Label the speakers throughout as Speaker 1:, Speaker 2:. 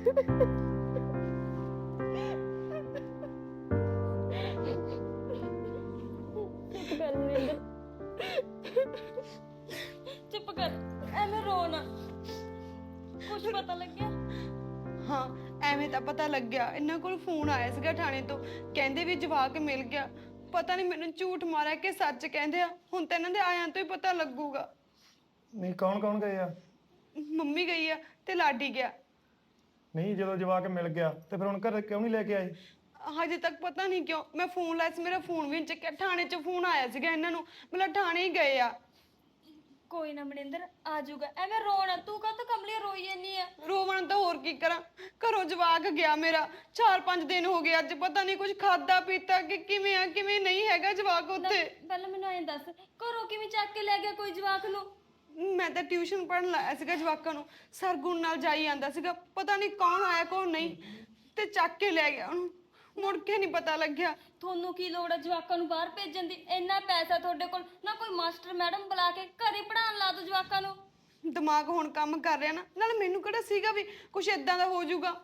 Speaker 1: ਚੁੱਪ ਕਰ ਮਨਿੰਦਰ ਚੁੱਪ ਕਰ ਐਵੇਂ ਰੋਣਾ ਕੁਝ ਪਤਾ ਲੱਗਿਆ?
Speaker 2: ਹਾਂ ਐਵੇਂ ਤਾਂ ਪਤਾ ਲੱਗਿਆ। ਇਹਨਾਂ ਕੋਲ ਫੋਨ ਆਇਆ ਸੀਗਾ ਥਾਣੇ ਤੋਂ। ਕਹਿੰਦੇ ਵੀ ਜਵਾਕ ਮਿਲ ਗਿਆ। ਪਤਾ ਨਹੀਂ ਮੈਨੂੰ ਝੂਠ ਮਾਰਿਆ ਕਿ ਸੱਚ ਕਹਿੰਦੇ ਆ। ਹੁਣ ਤਾਂ ਇਹਨਾਂ ਦੇ ਆਇਆਂ ਤੋਂ ਹੀ ਪਤਾ ਲੱਗੂਗਾ।
Speaker 3: ਨਹੀਂ ਕੌਣ ਕੌਣ ਗਏ ਆ?
Speaker 2: ਮੰਮੀ ਗਈ ਆ ਤੇ ਲਾਡੀ ਗਿਆ।
Speaker 3: ਨਹੀਂ ਜਦੋਂ ਜਵਾਕ ਮਿਲ ਗਿਆ ਤੇ ਫਿਰ ਹੁਣ ਘਰ ਕਿਉਂ ਨਹੀਂ ਲੈ ਕੇ ਆਏ?
Speaker 2: ਹਜੇ ਤੱਕ ਪਤਾ ਨਹੀਂ ਕਿਉਂ ਮੈਂ ਫੋਨ ਲਾਇਆ ਸੀ ਮੇਰਾ ਫੋਨ ਵੀ ਨਹੀਂ ਚੱਕਿਆ। ਥਾਣੇ 'ਚ ਫੋਨ ਆਇਆ ਸੀਗਾ ਇਹਨਾਂ ਨੂੰ ਮਤਲਬ ਥਾਣੇ ਹੀ ਗਏ ਆ।
Speaker 1: ਕੋਈ ਨਾ ਮਨਿੰਦਰ ਆ ਜਾਊਗਾ। ਐਵੇਂ ਰੋਣਾ ਤੂੰ ਤੋਂ ਕਮਲੀ ਰੋਈ ਜਾਨੀ ਆ?
Speaker 2: ਰੋਵਣ ਤਾਂ ਹੋਰ ਕੀ ਕਰਾਂ। ਘਰੋਂ ਜਵਾਕ ਗਿਆ ਮੇਰਾ 4-5 ਦਿਨ ਹੋ ਗਏ ਅੱਜ ਪਤਾ ਨਹੀਂ ਕੁਝ ਖਾਦਾ ਪੀਤਾ ਕਿ ਕਿਵੇਂ ਆ ਕਿਵੇਂ ਨਹੀਂ ਹੈਗਾ ਜਵਾਕ ਉੱਥੇ।
Speaker 1: ਪਹਿਲਾਂ ਮੈਨੂੰ ਐਂ ਦੱਸ ਘਰੋਂ ਕਿਵੇਂ ਚੱਕ ਕੇ ਲੈ ਗਿਆ ਕੋਈ ਜਵਾਕ ਨੂੰ?
Speaker 2: ਮੈਂ ਤਾਂ ਟਿਊਸ਼ਨ ਪੜਨ ਲਾਇਆ ਸੀਗਾ ਜਵਾਕਾਂ ਨੂੰ ਸਰਗੁਣ ਨਾਲ ਜਾਈ ਜਾਂਦਾ ਸੀਗਾ ਪਤਾ ਨਹੀਂ ਕੌਣ ਆਇਆ ਕੌਣ ਨਹੀਂ ਤੇ ਚੱਕ ਕੇ ਲੈ ਗਿਆ ਉਹਨੂੰ ਮੁੜ ਕੇ ਨਹੀਂ ਪਤਾ ਲੱਗਿਆ।
Speaker 1: ਤੁਹਾਨੂੰ ਕੀ ਲੋੜ ਹੈ ਜਵਾਕਾਂ ਨੂੰ ਬਾਹਰ ਭੇਜਣ ਦੀ? ਇੰਨਾ ਪੈਸਾ ਤੁਹਾਡੇ ਕੋਲ ਨਾ ਕੋਈ ਮਾਸਟਰ ਮੈਡਮ ਬੁਲਾ ਕੇ ਘਰੇ ਪੜਾਉਣ ਲਾ ਦੋ ਜਵਾਕਾਂ ਨੂੰ।
Speaker 2: ਦਿਮਾਗ ਹੁਣ ਕੰਮ ਕਰ ਰਿਹਾ ਨਾ ਨਾਲ ਮੈਨੂੰ ਕਿਹੜਾ ਸੀਗਾ ਵੀ ਕੁਝ ਇਦਾਂ ਦਾ ਹੋ ਜਾਊਗਾ।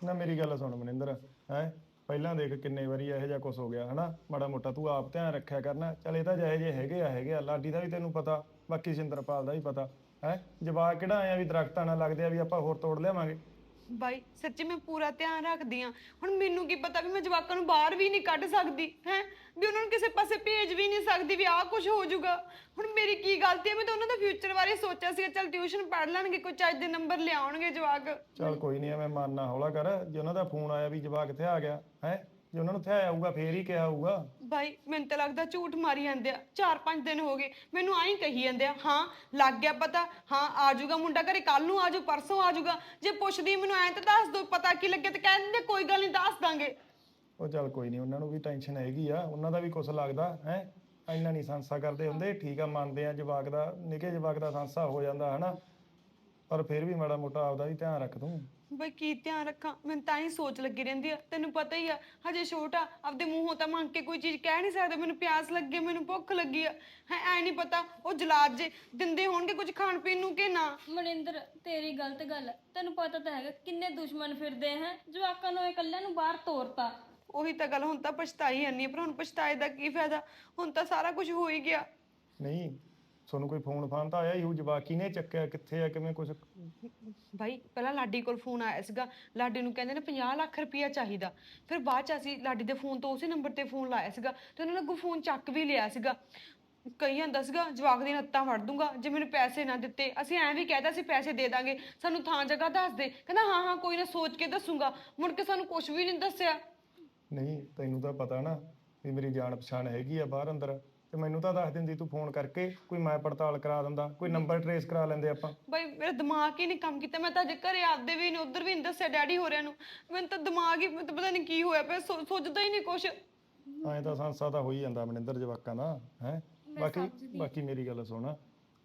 Speaker 3: ਨਾ ਮੇਰੀ ਗੱਲ ਸੁਣ ਮਨਿੰਦਰ ਹੈ ਪਹਿਲਾਂ ਦੇਖ ਕਿੰਨੇ ਵਾਰੀ ਇਹੋ ਜਿਹਾ ਕੁਝ ਹੋ ਗਿਆ ਹਨਾ? ਮਾੜਾ ਮੋਟਾ ਤੂੰ ਆਪ ਧਿਆਨ ਰੱਖਿਆ ਕਰਨਾ ਚੱਲ ਇਹ ਤਾਂ ਜਿਹੇ ਜਿਹੇ ਹੈਗੇ ਆ ਹੈਗੇ ਆ ਲਾਡੀ ਦਾ ਵੀ ਤੈਨੂੰ ਪਤਾ। ਬਾਕੀ ਸਿੰਦਰਪਾਲ ਦਾ ਵੀ ਪਤਾ। ਹੈ? ਜਵਾਕ ਕਿਹੜਾ ਆਇਆ ਵੀ ਦਰਖਤਾਂ ਨਾਲ ਲੱਗਦੇ ਆ ਵੀ ਆਪਾਂ ਹੋਰ ਤੋੜ ਲਿਆਵਾਂਗੇ?
Speaker 2: ਬਾਈ ਸੱਚੀ ਮੈਂ ਪੂਰਾ ਧਿਆਨ ਰੱਖਦੀ ਆ। ਹੁਣ ਮੈਨੂੰ ਕੀ ਪਤਾ ਵੀ ਮੈਂ ਜਵਾਕਾਂ ਨੂੰ ਬਾਹਰ ਵੀ ਨਹੀਂ ਕੱਢ ਸਕਦੀ ਹੈ? ਵੀ ਉਹਨਾਂ ਨੂੰ ਕਿਸੇ ਪਾਸੇ ਭੇਜ ਵੀ ਨਹੀਂ ਸਕਦੀ ਵੀ ਆਹ ਕੁਝ ਹੋ ਜਾਊਗਾ। ਹੁਣ ਮੇਰੀ ਕੀ ਗਲਤੀ ਹੈ ਮੈਂ ਤਾਂ ਉਹਨਾਂ ਦਾ ਫਿਊਚਰ ਬਾਰੇ ਸੋਚਿਆ ਸੀ ਚੱਲ ਟਿਊਸ਼ਨ ਪੜ੍ਹ ਲੈਣਗੇ ਕੋਈ ਚੱਜ ਦੇ ਨੰਬਰ ਲਿਆਉਣਗੇ ਜਵਾਕ।
Speaker 3: ਚੱਲ ਕੋਈ ਨਹੀਂ ਐਵੇਂ ਮਨ ਨਾ ਹੌਲਾ ਕਰ ਜੇ ਉਹਨਾਂ ਦਾ ਫੋਨ ਆਇਆ ਵੀ ਜਵਾਕ ਇੱਥੇ ਆ ਗਿਆ ਹੈ? ਜੇ ਉਹਨਾਂ ਨੂੰ ਇੱਥੇ ਆਇਆ ਹੋਊਗਾ ਫੇਰ ਹੀ ਕਿਹਾ ਹੋਊਗਾ।
Speaker 2: ਬਾਈ ਮੈਨੂੰ ਤਾਂ ਲੱਗਦਾ ਝੂਠ ਮਾਰੀ ਜਾਂਦੇ ਆ। ਚਾਰ ਪੰਜ ਦਿਨ ਹੋ ਗਏ ਮੈਨੂੰ ਆਈ ਕਹੀ ਜਾਂਦੇ ਆ ਹਾਂ ਲੱਗ ਗਿਆ ਪਤਾ ਹਾਂ ਆ ਜਾਊਗਾ ਮੁੰਡਾ ਘਰੇ ਕੱਲ ਨੂੰ ਆ ਜਾਊ ਪਰਸੋਂ ਆ ਜਾਊਗਾ। ਜੇ ਪੁੱਛਦੀ ਮੈਨੂੰ ਐਂ ਤਾਂ ਦੱਸ ਦੋ ਪਤਾ ਕੀ ਲੱਗੇ ਤੇ ਕਹਿ ਦਿੰਦੇ ਕੋਈ ਗੱਲ ਨਹੀਂ ਦੱਸ ਦਾਂਗੇ।
Speaker 3: ਉਹ ਚੱਲ ਕੋਈ ਨਹੀਂ ਉਹਨਾਂ ਨੂੰ ਵੀ ਟੈਨਸ਼ਨ ਹੈਗੀ ਆ ਉਹਨਾਂ ਦਾ ਵੀ ਕੁਝ ਲੱਗਦਾ ਹੈ? ਇੰਨਾ ਨਹੀਂ ਸੰਸਾ ਕਰਦੇ ਹੁੰਦੇ ਠੀਕ ਆ ਮੰਨਦੇ ਆ ਜਵਾਕ ਦਾ ਨਿੱਕੇ ਜਵਾਕ ਦਾ ਸੰਸਾ ਹੋ ਜਾਂਦਾ ਹਨਾ? ਪਰ ਫਿਰ ਵੀ ਮਾੜਾ ਮੋਟਾ ਆਪਦਾ ਵੀ ਧਿਆਨ ਰੱਖ ਤੂੰ।
Speaker 2: ਬਈ ਕੀ ਧਿਆਨ ਰੱਖਾਂ? ਮੈਨੂੰ ਤਾਂ ਹੀ ਸੋਚ ਲੱਗੀ ਰਹਿੰਦੀ ਆ। ਤੈਨੂੰ ਪਤਾ ਹੀ ਆ ਹਜੇ ਛੋਟਾ ਆਪਦੇ ਮੂੰਹੋਂ ਤਾਂ ਮੰਗ ਕੇ ਕੋਈ ਚੀਜ਼ ਕਹਿ ਨਹੀਂ ਸਕਦਾ। ਮੈਨੂੰ ਪਿਆਸ ਲੱਗੀ ਮੈਨੂੰ ਭੁੱਖ ਲੱਗੀ ਆ। ਹੈ ਐ ਨਹੀਂ ਪਤਾ ਉਹ ਜਲਾਦ ਜੇ ਦਿੰਦੇ ਹੋਣਗੇ ਕੁਝ ਖਾਣ ਪੀਣ ਨੂੰ ਕਿ ਨਾ?
Speaker 1: ਮਨਿੰਦਰ ਤੇਰੀ ਗਲਤ ਗੱਲ ਹੈ ਤੈਨੂੰ ਪਤਾ ਤਾਂ ਹੈਗਾ ਕਿੰਨੇ ਦੁਸ਼ਮਣ ਫਿਰਦੇ ਹੈ? ਜਵਾਕਾਂ ਨੂੰ ਇਕੱਲਿਆਂ ਨੂੰ ਬਾਹਰ ਤੋਰਤਾ।
Speaker 2: ਉਹੀ ਤਾਂ ਗੱਲ ਹੁਣ ਤਾਂ ਪਛਤਾਈ ਜਾਂਦੀ ਆ ਪਰ ਹੁਣ ਪਛਤਾਏ ਦਾ ਕੀ ਫਾਇਦਾ? ਹੁਣ ਤਾਂ ਸਾਰਾ ਕੁਝ ਹੋ ਹੀ ਗਿਆ।
Speaker 3: ਨਹੀਂ ਤੁਹਾਨੂੰ ਕੋਈ ਫੋਨ ਫਾਨ ਤਾਂ ਆਇਆ ਹੀ ਹੋਊ ਜਵਾਕ ਕਿਹਨੇ ਚੱਕਿਆ ਕਿੱਥੇ ਆ ਕਿਵੇਂ ਕੁਝ
Speaker 2: ਬਾਈ ਪਹਿਲਾਂ ਲਾਡੀ ਕੋਲ ਫੋਨ ਆਇਆ ਸੀਗਾ ਲਾਡੀ ਨੂੰ ਕਹਿੰਦੇ ਨੇ 50 ਲੱਖ ਰੁਪਇਆ ਚਾਹੀਦਾ। ਫਿਰ ਬਾਅਦ ਚ ਅਸੀਂ ਲਾਡੀ ਦੇ ਫੋਨ ਤੋਂ ਉਸੇ ਨੰਬਰ ਤੇ ਫੋਨ ਲਾਇਆ ਸੀਗਾ ਤੇ ਉਹਨਾਂ ਨੇ ਅੱਗੋਂ ਫੋਨ ਚੱਕ ਵੀ ਲਿਆ ਸੀਗਾ। ਕਹੀ ਜਾਂਦਾ ਸੀਗਾ ਜਵਾਕ ਦੀਆਂ ਨੱਤਾਂ ਵੜ ਦੂੰਗਾ ਜੇ ਮੈਨੂੰ ਪੈਸੇ ਨਾ ਦਿੱਤੇ। ਅਸੀਂ ਐਂ ਵੀ ਕਹਿਤਾ ਸੀ ਪੈਸੇ ਦੇ ਦਾਂਗੇ ਸਾਨੂੰ ਥਾਂ ਜਗ੍ਹਾ ਦੱਸ ਦੇ। ਕਹਿੰਦਾ ਹਾਂ ਹਾਂ ਕੋਈ ਨਾ ਸੋਚ ਕੇ ਦੱਸੂਗਾ ਮੁੜ ਕੇ ਸਾਨੂੰ ਕੁਝ ਵੀ ਨਹੀਂ ਦੱਸਿਆ।
Speaker 3: ਨਹੀਂ ਤੈਨੂੰ ਤਾਂ ਪਤਾ ਨਾ ਵੀ ਮੇਰੀ ਜਾਣ ਪਛਾਣ ਹੈਗੀ ਆ ਬਾਹਰ ਅੰਦਰ। ਤੇ ਮੈਨੂੰ ਤਾਂ ਦੱਸ ਦਿੰਦੀ ਤੂੰ ਫੋਨ ਕਰਕੇ ਕੋਈ ਮੈਂ ਪੜਤਾਲ ਕਰਾ ਦਿੰਦਾ ਕੋਈ ਨੰਬਰ ਟਰੇਸ ਕਰਾ ਲੈਂਦੇ ਆਪਾਂ।
Speaker 2: ਬਾਈ ਮੇਰਾ ਦਿਮਾਗ ਹੀ ਨਹੀਂ ਕੰਮ ਕੀਤਾ ਮੈਂ ਤਾਂ ਅਜੇ ਘਰੇ ਆਪਦੇ ਵੀ ਨਹੀਂ ਉਧਰ ਵੀ ਨਹੀਂ ਦੱਸਿਆ ਡੈਡੀ ਹੋਰਿਆਂ ਨੂੰ। ਮੈਨੂੰ ਤਾਂ ਦਿਮਾਗ ਹੀ ਮੈਨੂੰ ਤਾਂ ਪਤਾ ਨਹੀਂ ਕੀ ਹੋਇਆ ਪਿਆ ਸੋ- ਸੋਚਦਾ ਹੀ ਨਹੀਂ ਕੁਛ।
Speaker 3: ਐਂ ਤਾਂ ਸੰਸਾ ਤਾਂ ਹੋ ਹੀ ਜਾਂਦਾ ਮਨਿੰਦਰ ਜਵਾਕਾਂ ਦਾ ਹੈ? ਬਾਕੀ ਬਾਕੀ ਮੇਰੀ ਗੱਲ ਸੁਣ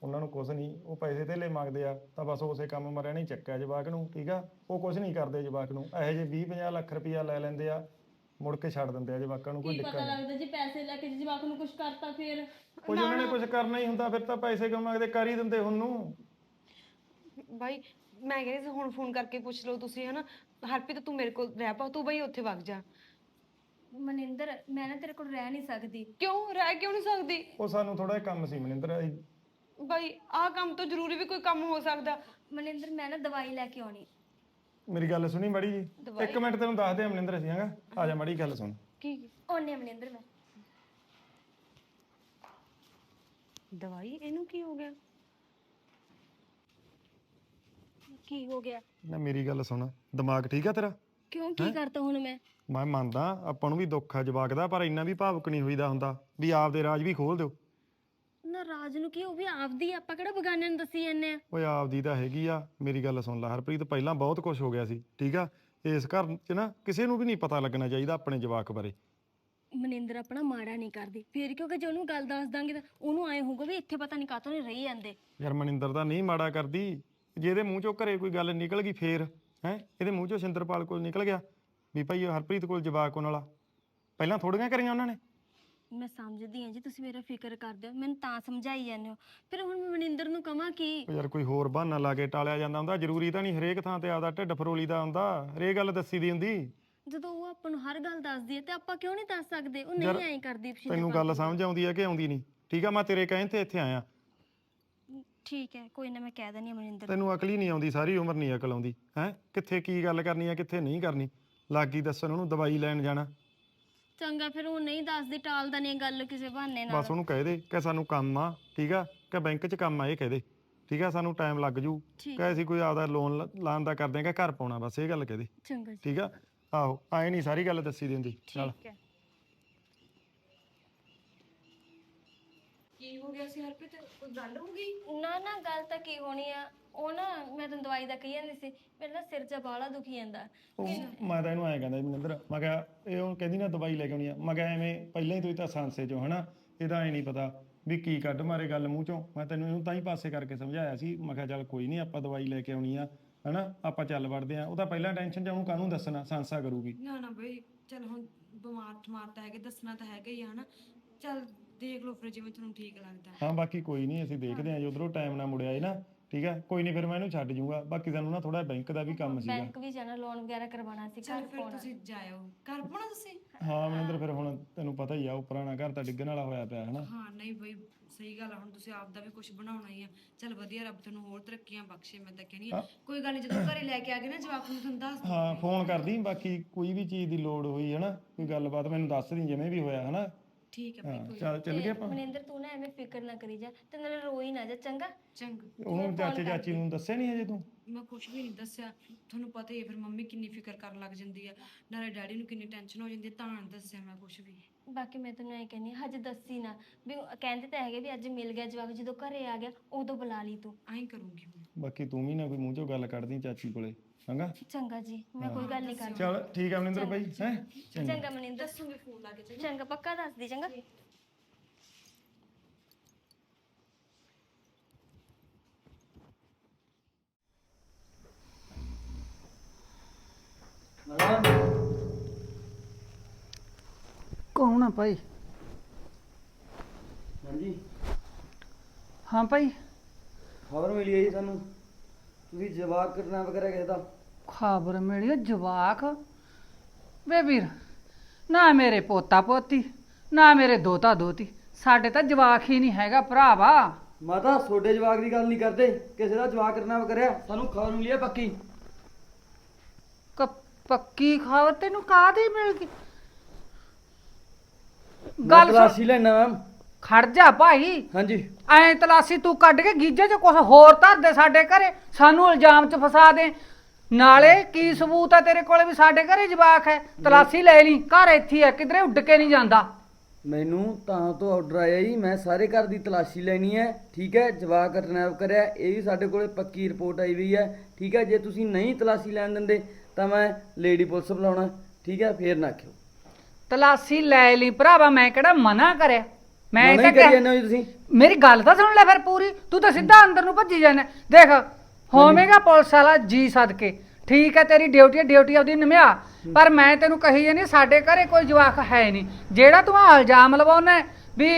Speaker 3: ਉਹਨਾਂ ਨੂੰ ਕੁਝ ਨਹੀਂ ਉਹ ਪੈਸੇ ਧੇਲੇ ਮੰਗਦੇ ਆ ਤਾਂ ਬਸ ਉਸੇ ਕੰਮ ਮਰਿਆ ਨਹੀਂ ਚੱਕਿਆ ਜਵਾਕ ਨੂੰ ਠੀਕ ਆ? ਉਹ ਕੁਝ ਨਹੀਂ ਕਰਦੇ ਜਵਾਕ ਨੂੰ ਇਹੋ ਜਿਹੇ 20 50 ਲੱਖ ਰੁਪਇਆ ਲੈ ਲੈਂਦੇ ਆ ਮੁੜ ਕੇ ਛੱਡ ਦਿੰਦੇ ਆ ਜਵਾਕਾਂ ਨੂੰ ਕੋਈ
Speaker 1: ਕੀ
Speaker 3: ਦਿੱਕਤ
Speaker 1: ਪਤਾ
Speaker 3: ਨਹੀਂ।
Speaker 1: ਲੱਗਦਾ ਜੀ ਪੈਸੇ ਲੈ ਕੇ ਜੇ ਜਵਾਕ ਨੂੰ ਕੁਝ ਕਰਤਾ ਫਿਰ
Speaker 3: ਉਹ ਜਿਹਨਾਂ ਨੇ ਕੁਝ ਕਰਨਾ ਹੀ ਹੁੰਦਾ ਫਿਰ ਤਾਂ ਪੈਸੇ ਕਿਉਂ ਮੰਗਦੇ? ਕਰ ਹੀ ਦਿੰਦੇ ਹੁਣ ਨੂੰ।
Speaker 2: ਬਾਈ ਮੈਂ ਕਹਿੰਦੀ ਸੀ ਹੁਣ ਫੋਨ ਕਰਕੇ ਪੁੱਛ ਲਓ ਤੁਸੀਂ ਹਨਾ? ਹਰਪ੍ਰੀਤ ਤੂੰ ਮੇਰੇ ਕੋਲ ਰਹਿ ਪਾ ਤੂੰ ਬਾਈ ਉੱਥੇ ਵਗ ਜਾ।
Speaker 1: ਮਨਿੰਦਰ ਮੈਂ ਨਾ ਤੇਰੇ ਕੋਲ ਰਹਿ ਨਹੀਂ ਸਕਦੀ।
Speaker 2: ਕਿਉਂ? ਰਹਿ ਕਿਉਂ ਨਹੀਂ ਸਕਦੀ?
Speaker 3: ਉਹ ਸਾਨੂੰ ਥੋੜਾ ਜਿਹਾ ਕੰਮ ਸੀ ਮਨਿੰਦਰ ਅਸੀਂ-
Speaker 2: ਬਾਈ ਆਹ ਕੰਮ ਤੋਂ ਜ਼ਰੂਰੀ ਵੀ ਕੋਈ ਕੰਮ ਹੋ ਸਕਦਾ।
Speaker 1: ਮਨਿੰਦਰ ਮੈਂ ਨਾ ਦਵਾਈ ਲੈ ਕੇ ਆਉਣੀ।
Speaker 3: ਮੇਰੀ ਗੱਲ ਸੁਣੀ ਮੜੀ ਜੀ। ਇੱਕ ਮਿੰਟ ਤੈਨੂੰ ਦੱਸਦੇ ਆ ਮਨਿੰਦਰ ਅਸੀਂ ਹੈਗਾ। ਆ ਜਾ ਮੜੀ ਗੱਲ ਸੁਣ।
Speaker 2: ਕੀ?
Speaker 1: ਆਉਣੇ ਮਨਿੰਦਰ ਮੈਂ।
Speaker 2: ਦਵਾਈ? ਇਹਨੂੰ ਕੀ ਹੋ ਗਿਆ?
Speaker 1: ਕੀ ਹੋ ਗਿਆ?
Speaker 3: ਨਾ ਮੇਰੀ ਗੱਲ ਸੁਣ। ਦਿਮਾਗ ਠੀਕ ਆ ਤੇਰਾ?
Speaker 1: ਕਿਉਂ ਕੀ ਕਰਤਾ ਹੁਣ ਮੈਂ?
Speaker 3: ਮੈਂ ਮੰਨਦਾ ਆਪਾਂ ਨੂੰ ਵੀ ਦੁੱਖ ਆ ਜਵਾਕ ਦਾ ਪਰ ਇੰਨਾ ਵੀ ਭਾਵੁਕ ਨਹੀਂ ਹੋਈਦਾ ਹੁੰਦਾ। ਵੀ ਆਪਦੇ ਰਾਜ ਵੀ ਖੋਲ ਦਿਓ।
Speaker 1: ਰਾਜ ਨੂੰ ਕੀ ਉਹ ਵੀ ਆਪਦੀ ਆ, ਆਪਾਂ ਕਿਹੜਾ ਬਗਾਨੇ ਨੂੰ ਦੱਸੀ ਜੰਨੇ ਆ?
Speaker 3: ਓਏ ਆਪਦੀ ਤਾਂ ਹੈਗੀ ਆ ਮੇਰੀ ਗੱਲ ਸੁਣ ਲੈ ਹਰਪ੍ਰੀਤ ਪਹਿਲਾਂ ਬਹੁਤ ਕੁਝ ਹੋ ਗਿਆ ਸੀ ਠੀਕ ਆ? ਇਸ ਘਰ 'ਚ ਨਾ ਕਿਸੇ ਨੂੰ ਵੀ ਨਹੀਂ ਪਤਾ ਲੱਗਣਾ ਚਾਹੀਦਾ ਆਪਣੇ ਜਵਾਕ ਬਾਰੇ।
Speaker 1: ਮਨਿੰਦਰ ਆਪਣਾ ਮਾੜਾ ਨਹੀਂ ਕਰਦੀ ਫਿਰ ਕਿਉਂਕਿ ਜੇ ਉਹਨੂੰ ਗੱਲ ਦੱਸ ਦਾਂਗੇ ਤਾਂ ਉਹਨੂੰ ਆਏ ਹੋਊਗਾ ਵੀ ਇੱਥੇ ਪਤਾ ਨਹੀਂ ਕਾਤੋਂ ਨਹੀਂ ਰਹੀ ਜਾਂਦੇ।
Speaker 3: ਯਾਰ ਮਨਿੰਦਰ ਦਾ ਨਹੀਂ ਮਾੜਾ ਕਰਦੀ ਜੇ ਇਹਦੇ ਮੂੰਹ ਚੋਂ ਘਰੇ ਕੋਈ ਗੱਲ ਨਿਕਲ ਗਈ ਫੇਰ ਹੈ? ਇਹਦੇ ਮੂੰਹ ਚੋਂ ਸਿੰਦਰਪਾਲ ਕੋਲ ਨਿਕਲ ਗਿਆ ਵੀ ਭਾਈ ਉਹ ਹਰਪ੍ਰੀਤ ਕੋਲ ਜਵਾਕ ਉਹਨਾਂ ਵਾਲਾ। ਪਹਿਲਾਂ ਥੋੜੀਆਂ ਕਰੀਆਂ ਉਹਨਾਂ ਨੇ।
Speaker 1: ਮੈਂ ਸਮਝਦੀ ਹਾਂ ਜੀ ਤੁਸੀਂ ਮੇਰਾ ਫਿਕਰ ਕਰਦੇ ਹੋ ਮੈਨੂੰ ਤਾਂ ਸਮਝਾਈ ਜਾਂਦੇ ਹੋ। ਫਿਰ ਹੁਣ ਮੈਂ ਮਨਿੰਦਰ ਨੂੰ ਕਹਾਂ ਕਿ
Speaker 3: ਉਹ ਯਾਰ ਕੋਈ ਹੋਰ ਬਹਾਨਾ ਲਾ ਕੇ ਟਾਲਿਆ ਜਾਂਦਾ ਹੁੰਦਾ ਜ਼ਰੂਰੀ ਤਾਂ ਨਹੀਂ ਹਰੇਕ ਥਾਂ ਤੇ ਆਪਦਾ ਢਿੱਡ ਫਰੋਲੀ ਦਾ ਹੁੰਦਾ ਹਰੇਕ ਗੱਲ ਦੱਸੀ ਦੀ ਹੁੰਦੀ।
Speaker 1: ਜਦੋਂ ਉਹ ਆਪਾਂ ਨੂੰ ਹਰ ਗੱਲ ਦੱਸਦੀ ਹੈ ਤੇ ਆਪਾਂ ਕਿਉਂ ਨਹੀਂ ਦੱਸ ਸਕਦੇ? ਉਹ ਨਹੀਂ ਐਂ ਕਰਦੀ ਪਿਛਲੇ
Speaker 3: ਤੈਨੂੰ ਗੱਲ ਸਮਝ ਆਉਂਦੀ ਹੈ ਕਿ ਆਉਂਦੀ ਨਹੀਂ? ਠੀਕ ਆ ਮੈਂ ਤੇਰੇ ਕਹਿਣ ਤੇ ਇੱਥੇ ਆਇਆ।
Speaker 1: ਠੀਕ ਹੈ ਕੋਈ ਨਾ ਮੈਂ ਕਹਿ ਦਿੰਦੀ ਹਾਂ ਮਨਿੰਦਰ ਨੂੰ।
Speaker 3: ਤੈਨੂੰ ਅਕਲ ਹੀ ਨਹੀਂ ਆਉਂਦੀ ਸਾਰੀ ਉਮਰ ਨਹੀਂ ਅਕਲ ਆਉਂਦੀ ਹੈ? ਕਿੱਥੇ ਕੀ ਗੱਲ ਕਰਨੀ ਆ ਕਿੱਥੇ ਨਹੀਂ ਕਰਨੀ? ਲੱਗੀ ਦੱਸਣ ਉਹਨੂੰ ਦਵਾਈ ਲੈਣ ਜਾਣਾ।
Speaker 1: ਚੰਗਾ ਫਿਰ ਉਹ ਨਹੀਂ ਦੱਸਦੀ ਟਾਲਦਾ ਨਹੀਂ ਗੱਲ ਕਿਸੇ ਬਹਾਨੇ ਨਾਲ।
Speaker 3: ਬਸ ਉਹਨੂੰ ਕਹਿ ਦੇ ਕਿ ਸਾਨੂੰ ਕੰਮ ਆ ਠੀਕ ਆ? ਕਿ ਬੈਂਕ 'ਚ ਕੰਮ ਆ ਇਹ ਕਹਿ ਦੇ। ਠੀਕ ਆ? ਸਾਨੂੰ ਟਾਈਮ ਲੱਗ ਜੂ।
Speaker 1: ਠੀਕ
Speaker 3: ਕਿ ਅਸੀਂ ਕੋਈ ਆਪਦਾ ਲੋਨ ਲਾਣ ਦਾ ਕਰਦੇ ਆ ਕਿ ਘਰ ਪਾਉਣਾ ਬਸ ਇਹ ਗੱਲ ਕਹਿ ਦੇ।
Speaker 1: ਚੰਗਾ ਜੀ।
Speaker 3: ਠੀਕ ਆ? ਆਹੋ ਐ ਨਹੀਂ ਸਾਰੀ ਗੱਲ ਦੱਸੀ ਦੀ ਹੁੰਦੀ। ਚੱਲ।
Speaker 1: ਠੀਕ ਹੈ।
Speaker 2: ਕੀ ਹੋ ਗਿਆ ਸੀ ਹਰਪ੍ਰੀਤ? ਕੋਈ ਗੱਲ ਹੋ ਗਈ?
Speaker 1: ਨਾ ਨਾ ਗੱਲ ਤਾਂ ਕੀ ਹੋਣੀ ਆ? ਉਹ ਨਾ ਮੈਂ ਤੈਨੂੰ ਦਵਾਈ ਦਾ ਕਹੀ ਜਾਂਦੀ ਸੀ ਮੇਰਾ ਨਾ ਸਿਰ ਜਾ ਬਾਹਲਾ ਦੁਖੀ ਜਾਂਦਾ।
Speaker 3: ਉਹ ਮੈਂ ਤਾਂ ਇਹਨੂੰ ਐਂ ਕਹਿੰਦਾ ਸੀ ਮਨਿੰਦਰ ਮੈਂ ਕਿਹਾ ਇਹ ਉਹ ਕਹਿੰਦੀ ਨਾ ਦਵਾਈ ਲੈ ਕੇ ਆਉਣੀ ਆ। ਮੈਂ ਕਿਹਾ ਐਵੇਂ ਪਹਿਲਾਂ ਹੀ ਤੂੰ ਤਾਂ ਸਾਂਸੇ ਚੋਂ ਹਨਾ? ਇਹਦਾ ਐ ਨਹੀਂ ਪਤਾ ਵੀ ਕੀ ਕੱਢ ਮਾਰੇ ਗੱਲ ਮੂੰਹ ਚੋਂ। ਮੈਂ ਤੈਨੂੰ ਇਹਨੂੰ ਤਾਂ ਹੀ ਪਾਸੇ ਕਰਕੇ ਸਮਝਾਇਆ ਸੀ ਮੈਂ ਕਿਹਾ ਚੱਲ ਕੋਈ ਨਹੀਂ ਆਪਾਂ ਦਵਾਈ ਲੈ ਕੇ ਆਉਣੀ ਆ ਹਨਾ? ਆਪਾਂ ਚੱਲ ਵੜਦੇ ਆ। ਉਹ ਤਾਂ ਪਹਿਲਾਂ ਟੈਨਸ਼ਨ ਚ ਉਹਨੂੰ ਕਾਹਨੂੰ ਦੱਸਣਾ? ਸਾਂਸਾ ਕਰੂਗੀ।
Speaker 2: ਨਾ ਨਾ ਬਈ ਚਲ ਹੁਣ ਬਿਮਾਰ ਠਮਾਰ ਤਾਂ ਹੈਗੇ ਦੱਸਣਾ ਤਾਂ ਹੈਗਾ ਹੀ ਆ ਹਨਾ? ਚਲ ਦੇਖ ਲਓ ਫਿਰ ਜਿਵੇਂ ਤੁਹਾਨੂੰ ਠੀਕ ਲੱਗਦਾ।
Speaker 3: ਹਾਂ ਬਾਕੀ ਕੋਈ ਨਹੀਂ ਅਸੀਂ ਦੇਖਦੇ ਜੇ ਉਧਰੋਂ ਟਾਈਮ ਨਾਲ ਮੁੜਿਆ ਏ ਨਾ ਠੀਕ ਹੈ ਕੋਈ ਨਹੀਂ ਫਿਰ ਮੈਂ ਇਹਨੂੰ ਛੱਡ ਜੂੰਗਾ। ਬਾਕੀ ਸਾਨੂੰ ਨਾ ਥੋੜਾ ਬੈਂਕ ਦਾ ਵੀ ਕੰਮ ਸੀਗਾ।
Speaker 1: ਬੈਂਕ ਵੀ ਜਾਣਾ ਲੋਨ ਵਗੈਰਾ ਕਰਵਾਉਣਾ ਸੀ
Speaker 2: ਚਲ
Speaker 1: ਘਰ
Speaker 2: ਫਿਰ
Speaker 1: ਪਾਉਣਾ।
Speaker 2: ਤੁਸੀਂ ਜਾਇਓ। ਘਰ ਪਾਉਣਾ ਤੁਸੀਂ?
Speaker 3: ਹਾਂ ਮਨਿੰਦਰ ਫਿਰ ਹੁਣ ਤੈਨੂੰ ਪਤਾ ਹੀ ਆ ਉਹ ਪੁਰਾਣਾ ਘਰ ਤਾਂ ਡਿੱਗਣ ਵਾਲਾ ਹੋਇਆ ਪਿਆ ਹਨਾ?
Speaker 2: ਹਾਂ ਨਹੀਂ ਬਈ ਸਹੀ ਗੱਲ ਆ ਹੁਣ ਤੁਸੀਂ ਆਪ ਦਾ ਵੀ ਕੁਝ ਬਣਾਉਣਾ ਹੀ ਆ। ਚਲ ਵਧੀਆ ਰੱਬ ਤੁਹਾਨੂੰ ਹੋਰ ਤਰੱਕੀਆਂ ਬਖਸ਼ੇ ਮੈਂ ਤਾਂ ਕਹਿੰਦੀ ਆ। ਕੋਈ ਗੱਲ ਨਹੀਂ ਜਦੋਂ ਘਰੇ ਲੈ ਕੇ ਆ ਗਏ ਨਾ ਜਵਾਬ ਨੂੰ ਤੁਹਾਨੂੰ ਦੱਸ।
Speaker 3: ਹਾਂ ਫੋਨ ਕਰਦੀ ਬਾਕੀ ਕੋਈ ਵੀ ਚੀਜ਼ ਦੀ ਲੋੜ ਹੋਈ ਹਨਾ? ਕੋਈ ਗੱਲਬਾਤ ਮੈਨੂੰ ਦੱਸ ਦੀ ਜਿਵੇਂ ਵੀ ਹੋਇਆ ਹਨਾ?
Speaker 2: ਠੀਕ ਹੈ ਬਈ
Speaker 3: ਹਾਂ ਚੱਲ ਚੱਲ ਗਏ ਆਪਾਂ।
Speaker 1: ਮਨਿੰਦਰ ਤੂੰ ਨਾ ਐਵੇਂ ਫਿਕਰ ਨਾ ਕਰੀ ਜਾ ਤੇ ਨਾਲੇ ਰੋਈ ਨਾ ਜਾ ਚੰਗਾ?
Speaker 2: ਚੰਗਾ।
Speaker 3: ਉਹਨੂੰ ਚਾਚੇ ਚਾਚੀ ਨੂੰ ਦੱਸਿਆ ਨਹੀਂ ਹਜੇ ਤੂੰ?
Speaker 2: ਮੈਂ ਕੁਝ ਵੀ ਨਹੀਂ ਦੱਸਿਆ। ਤੁਹਾਨੂੰ ਪਤਾ ਹੀ ਹੈ ਫਿਰ ਮੰਮੀ ਕਿੰਨੀ ਫਿਕਰ ਕਰਨ ਲੱਗ ਜਾਂਦੀ ਆ। ਨਾਲੇ ਡੈਡੀ ਨੂੰ ਕਿੰਨੀ ਟੈਨਸ਼ਨ ਹੋ ਜਾਂਦੀ ਹੈ ਤਾਂ ਨਹੀਂ ਦੱਸਿਆ ਮੈਂ ਕੁਝ ਵੀ।
Speaker 1: ਬਾਕੀ ਮੈਂ ਤੈਨੂੰ ਐ ਕਹਿੰਦੀ ਹਾਂ, ਹਜੇ ਦੱਸੀ ਨਾ। ਵੀ ਉਹ ਕਹਿੰਦੇ ਤਾਂ ਹੈਗੇ ਵੀ ਅੱਜ ਮਿਲ ਗਿਆ ਜਵਾਬ ਜਦੋਂ ਘਰੇ ਆ ਗਿਆ ਉਦੋਂ ਬੁਲਾ ਲਈ ਤੂੰ।
Speaker 2: ਐਂ ਕਰੂੰਗੀ ਮੈਂ।
Speaker 3: ਬਾਕੀ ਤੂੰ ਵੀ ਨਾ ਕੋਈ ਮੂੰਹ ਚੋਂ ਗੱਲ ਕੱਢਦੀ ਚਾਚੀ ਕੋਲੇ। ਚੰਗਾ?
Speaker 1: ਚੰਗਾ ਜੀ ਮੈਂ ਕੋਈ ਗੱਲ ਨਹੀਂ ਕਰਦੀ।
Speaker 3: ਚੱਲ ਠੀਕ ਆ ਮਨਿੰਦਰ ਭਾਈ ਹੈ?
Speaker 1: ਚੰਗਾ। ਮਨਿੰਦਰ। ਦੱਸੂਗੀ ਫੋਨ ਲਾ ਕੇ ਚੰਗਾ। ਪੱਕਾ ਦੱਸ ਦੀ ਚੰਗਾ।
Speaker 4: ਕੌਣ ਆ ਭਾਈ?
Speaker 5: ਹਾਂਜੀ।
Speaker 4: ਹਾਂ ਭਾਈ।
Speaker 5: ਖਬਰ ਮਿਲੀ ਹੈ ਜੀ ਸਾਨੂੰ ਤੁਸੀਂ ਜਵਾਬ ਕਰਨਾ ਵਗੈਰਾ ਕਿਸੇ ਦਾ?
Speaker 4: ਖਬਰ ਮਿਲੀ ਆ, ਜਵਾਕ। ਵੇ ਵੀਰ ਨਾ ਮੇਰੇ ਪੋਤਾ ਪੋਤੀ ਨਾ ਮੇਰੇ ਦੋਤਾ ਦੋਤੀ ਸਾਡੇ ਤਾਂ ਜਵਾਕ ਹੀ ਨਹੀਂ ਹੈਗਾ ਭਰਾਵਾ।
Speaker 5: ਮਾਤਾ ਤੁਹਾਡੇ ਜਵਾਕ ਦੀ ਗੱਲ ਨਹੀਂ ਕਰਦੇ? ਕਿਸੇ ਦਾ ਜਵਾਬ ਕਰਨਾ ਵਗੈਰਾ? ਸਾਨੂੰ ਖਬਰ ਮਿਲੀ ਹੈ ਪੱਕੀ।
Speaker 4: ਕ- ਪੱਕੀ ਖਬਰ ਤੈਨੂੰ ਕਾਹਦੀ ਮਿਲ ਗਈ? ਗੱਲ ਸੁਣ-
Speaker 5: ਤਲਾਸ਼ੀ ਲੈਣਾ ਮੈਮ
Speaker 4: ਖੜ ਜਾ ਭਾਈ।
Speaker 5: ਹਾਂਜੀ।
Speaker 4: ਐਂ ਤਲਾਸੀ ਤੂੰ ਕੱਢ ਕੇ ਗੀਜੇ 'ਚ ਕੁਝ ਹੋਰ ਧਰ ਦੇ ਸਾਡੇ ਘਰੇ। ਸਾਨੂੰ ਇਲਜ਼ਾਮ 'ਚ ਫਸਾ ਦੇ। ਨਾਲੇ ਕੀ ਸਬੂਤ ਹੈ ਤੇਰੇ ਕੋਲੇ ਵੀ ਸਾਡੇ ਘਰੇ ਜਵਾਕ ਹੈ? ਤਲਾਸੀ ਲੈ ਲਈ। ਘਰ ਇੱਥੇ ਹੀ ਹੈ ਕਿਧਰੇ ਉੱਡ ਕੇ ਨਹੀਂ ਜਾਂਦਾ।
Speaker 5: ਮੈਨੂੰ ਤਾਂ ਤੋਂ ਆਰਡਰ ਆਇਆ ਜੀ ਮੈਂ ਸਾਰੇ ਘਰ ਦੀ ਤਲਾਸ਼ੀ ਲੈਣੀ ਹੈ। ਠੀਕ ਹੈ ਜਵਾਬ ਕਰਨਾ ਕਰਿਆ ਇਹ ਵੀ ਸਾਡੇ ਕੋਲੇ ਪੱਕੀ ਰਿਪੋਰਟ ਆਈ ਹੋਈ ਹੈ। ਠੀਕ ਹੈ ਜੇ ਤੁਸੀਂ ਨਹੀਂ ਤਲਾਸ਼ੀ ਲੈਣ ਦਿੰਦੇ ਤਾਂ ਮੈਂ ਲੇਡੀ ਪੁਲਿਸ ਬੁਲਾਉਣਾ। ਠੀਕ ਹੈ ਫੇਰ ਨਾ ਆਖਿਓ।
Speaker 4: ਤਲਾਸੀ ਲੈ ਲਈ ਭਰਾਵਾ ਮੈਂ ਕਿਹੜਾ ਮਨਾ ਕਰਿਆ? ਮੈਂ
Speaker 5: ਮਨਾ
Speaker 4: ਤਾਂ
Speaker 5: ਕਰੀ
Speaker 4: ਕਹਿ-
Speaker 5: ਜਾਂਦੇ ਹੋ ਜੀ ਤੁਸੀਂ।
Speaker 4: ਮੇਰੀ ਗੱਲ ਤਾਂ ਸੁਣ ਲੈ ਫਿਰ ਪੂਰੀ। ਤੂੰ ਤਾਂ ਸਿੱਧਾ ਅੰਦਰ ਨੂੰ ਭੱਜੀ ਜਾਂਦਾ ਦੇਖ ਹੋਵੇਂਗਾ ਪੁਲਿਸ ਵਾਲਾ ਜੀ ਸਦਕੇ। ਠੀਕ ਹੈ ਤੇਰੀ ਡਿਊਟੀ ਹੈ ਡਿਊਟੀ ਆਪਦੀ ਨਿਭਾ ਪਰ ਮੈਂ ਤੈਨੂੰ ਕਹੀ ਜਾਨੀ ਸਾਡੇ ਘਰੇ ਕੋਈ ਜਵਾਕ ਹੈ ਨਹੀਂ। ਜਿਹੜਾ ਤੂੰ ਆਹ ਇਲਜ਼ਾਮ ਲਵਾਉਣਾ ਵੀ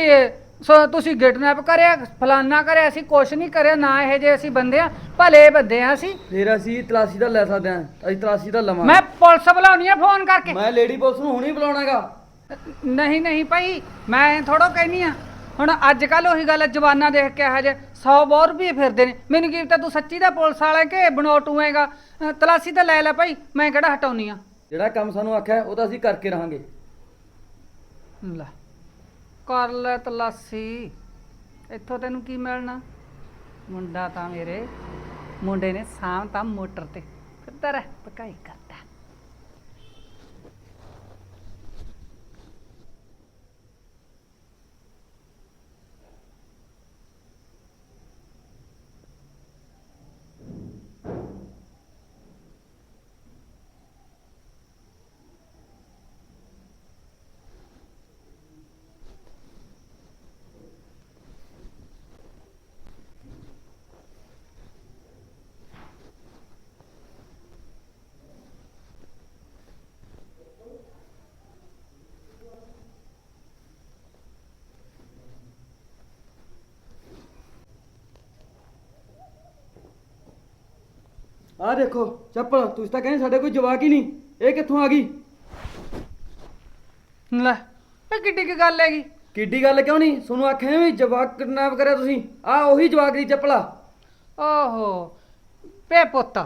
Speaker 4: ਸੋ ਤੁਸੀਂ ਕਿਡਨੈਪ ਕਰਿਆ ਫਲਾਨਾ ਕਰਿਆ ਅਸੀਂ ਕੁਛ ਨਹੀਂ ਕਰਿਆ ਨਾ ਇਹ ਜੇ ਅਸੀਂ ਬੰਦੇ ਆ ਭਲੇ ਬੰਦੇ ਆ ਅਸੀਂ।
Speaker 5: ਫੇਰ ਅਸੀਂ ਤਲਾਸ਼ੀ ਦਾ ਲੈ ਸਕਦੇ ਹਾਂ ਅਸੀਂ ਤਲਾਸ਼ੀ ਦਾ ਲਵਾਂਗੇ।
Speaker 4: ਮੈਂ ਪੁਲਿਸ ਬੁਲਾਉਣੀ ਆ ਫੋਨ ਕਰਕੇ।
Speaker 5: ਮੈਂ ਲੇਡੀ ਪੁਲਿਸ ਨੂੰ ਹੁਣੇ ਬੁਲਾਉਣਾਗਾ।
Speaker 4: ਨਹੀਂ ਨਹੀਂ ਭਾਈ ਮੈਂ ਥੋੜੋ ਕਹਿਨੀ ਆ। ਹੁਣ ਅੱਜ ਕੱਲ ਉਹੀ ਗੱਲ ਜਵਾਨਾਂ ਦੇਖ ਕੇ ਹਜੇ 100 ਬਹੁਤ ਵੀ ਫਿਰਦੇ ਨੇ। ਮੈਨੂੰ ਕੀ ਪਤਾ ਤੂੰ ਸੱਚੀ ਦਾ ਪੁਲਿਸ ਵਾਲਾ ਕਿ ਬਣੋਟੂ ਹੈਗਾ? ਤਲਾਸ਼ੀ ਤਾਂ ਲੈ ਲੈ ਭਾਈ ਮੈਂ ਕਿਹੜਾ ਹਟਾਉਣੀ ਆ?
Speaker 5: ਜਿਹੜਾ ਕੰਮ ਸਾਨੂੰ ਆਖਿਆ ਉਹ ਤਾਂ ਅਸੀਂ ਕਰਕੇ ਰਹਾਂਗੇ।
Speaker 4: ਲੈ ਕਰ ਲੈ ਤਲਾਸ਼ੀ। ਇੱਥੋਂ ਤੈਨੂੰ ਕੀ ਮਿਲਣਾ? ਮੁੰਡਾ ਤਾਂ ਮੇਰੇ ਮੁੰਡੇ ਨੇ ਸਾਂ ਤਾਂ ਮੋਟਰ ਤੇ। ਫਿਰਦਾ ਰਹਿ ਪਕਾਈ ਕਰਦਾ
Speaker 5: ਆਹ ਦੇਖੋ ਚੱਪਲ ਤੁਸੀਂ ਤਾਂ ਕਹਿੰਦੇ ਸਾਡੇ ਕੋਈ ਜਵਾਕ ਹੀ ਨਹੀਂ। ਇਹ ਕਿੱਥੋਂ ਆ ਗਈ?
Speaker 4: ਲੈ ਇਹ ਕਿੱਡੀ ਕੀ ਗੱਲ ਹੈਗੀ?
Speaker 5: ਕਿੱਡੀ ਗੱਲ ਕਿਉਂ ਨਹੀਂ? ਤੁਹਾਨੂੰ ਆਖਿਆ ਵੀ ਜਵਾਕ ਕਿਡਨੈਪ ਕਰਿਆ ਤੁਸੀਂ। ਆ ਉਹੀ ਜਵਾਕ ਦੀ ਚੱਪਲਾ
Speaker 4: ਓਹੋ ਪੇ ਪੁੱਤ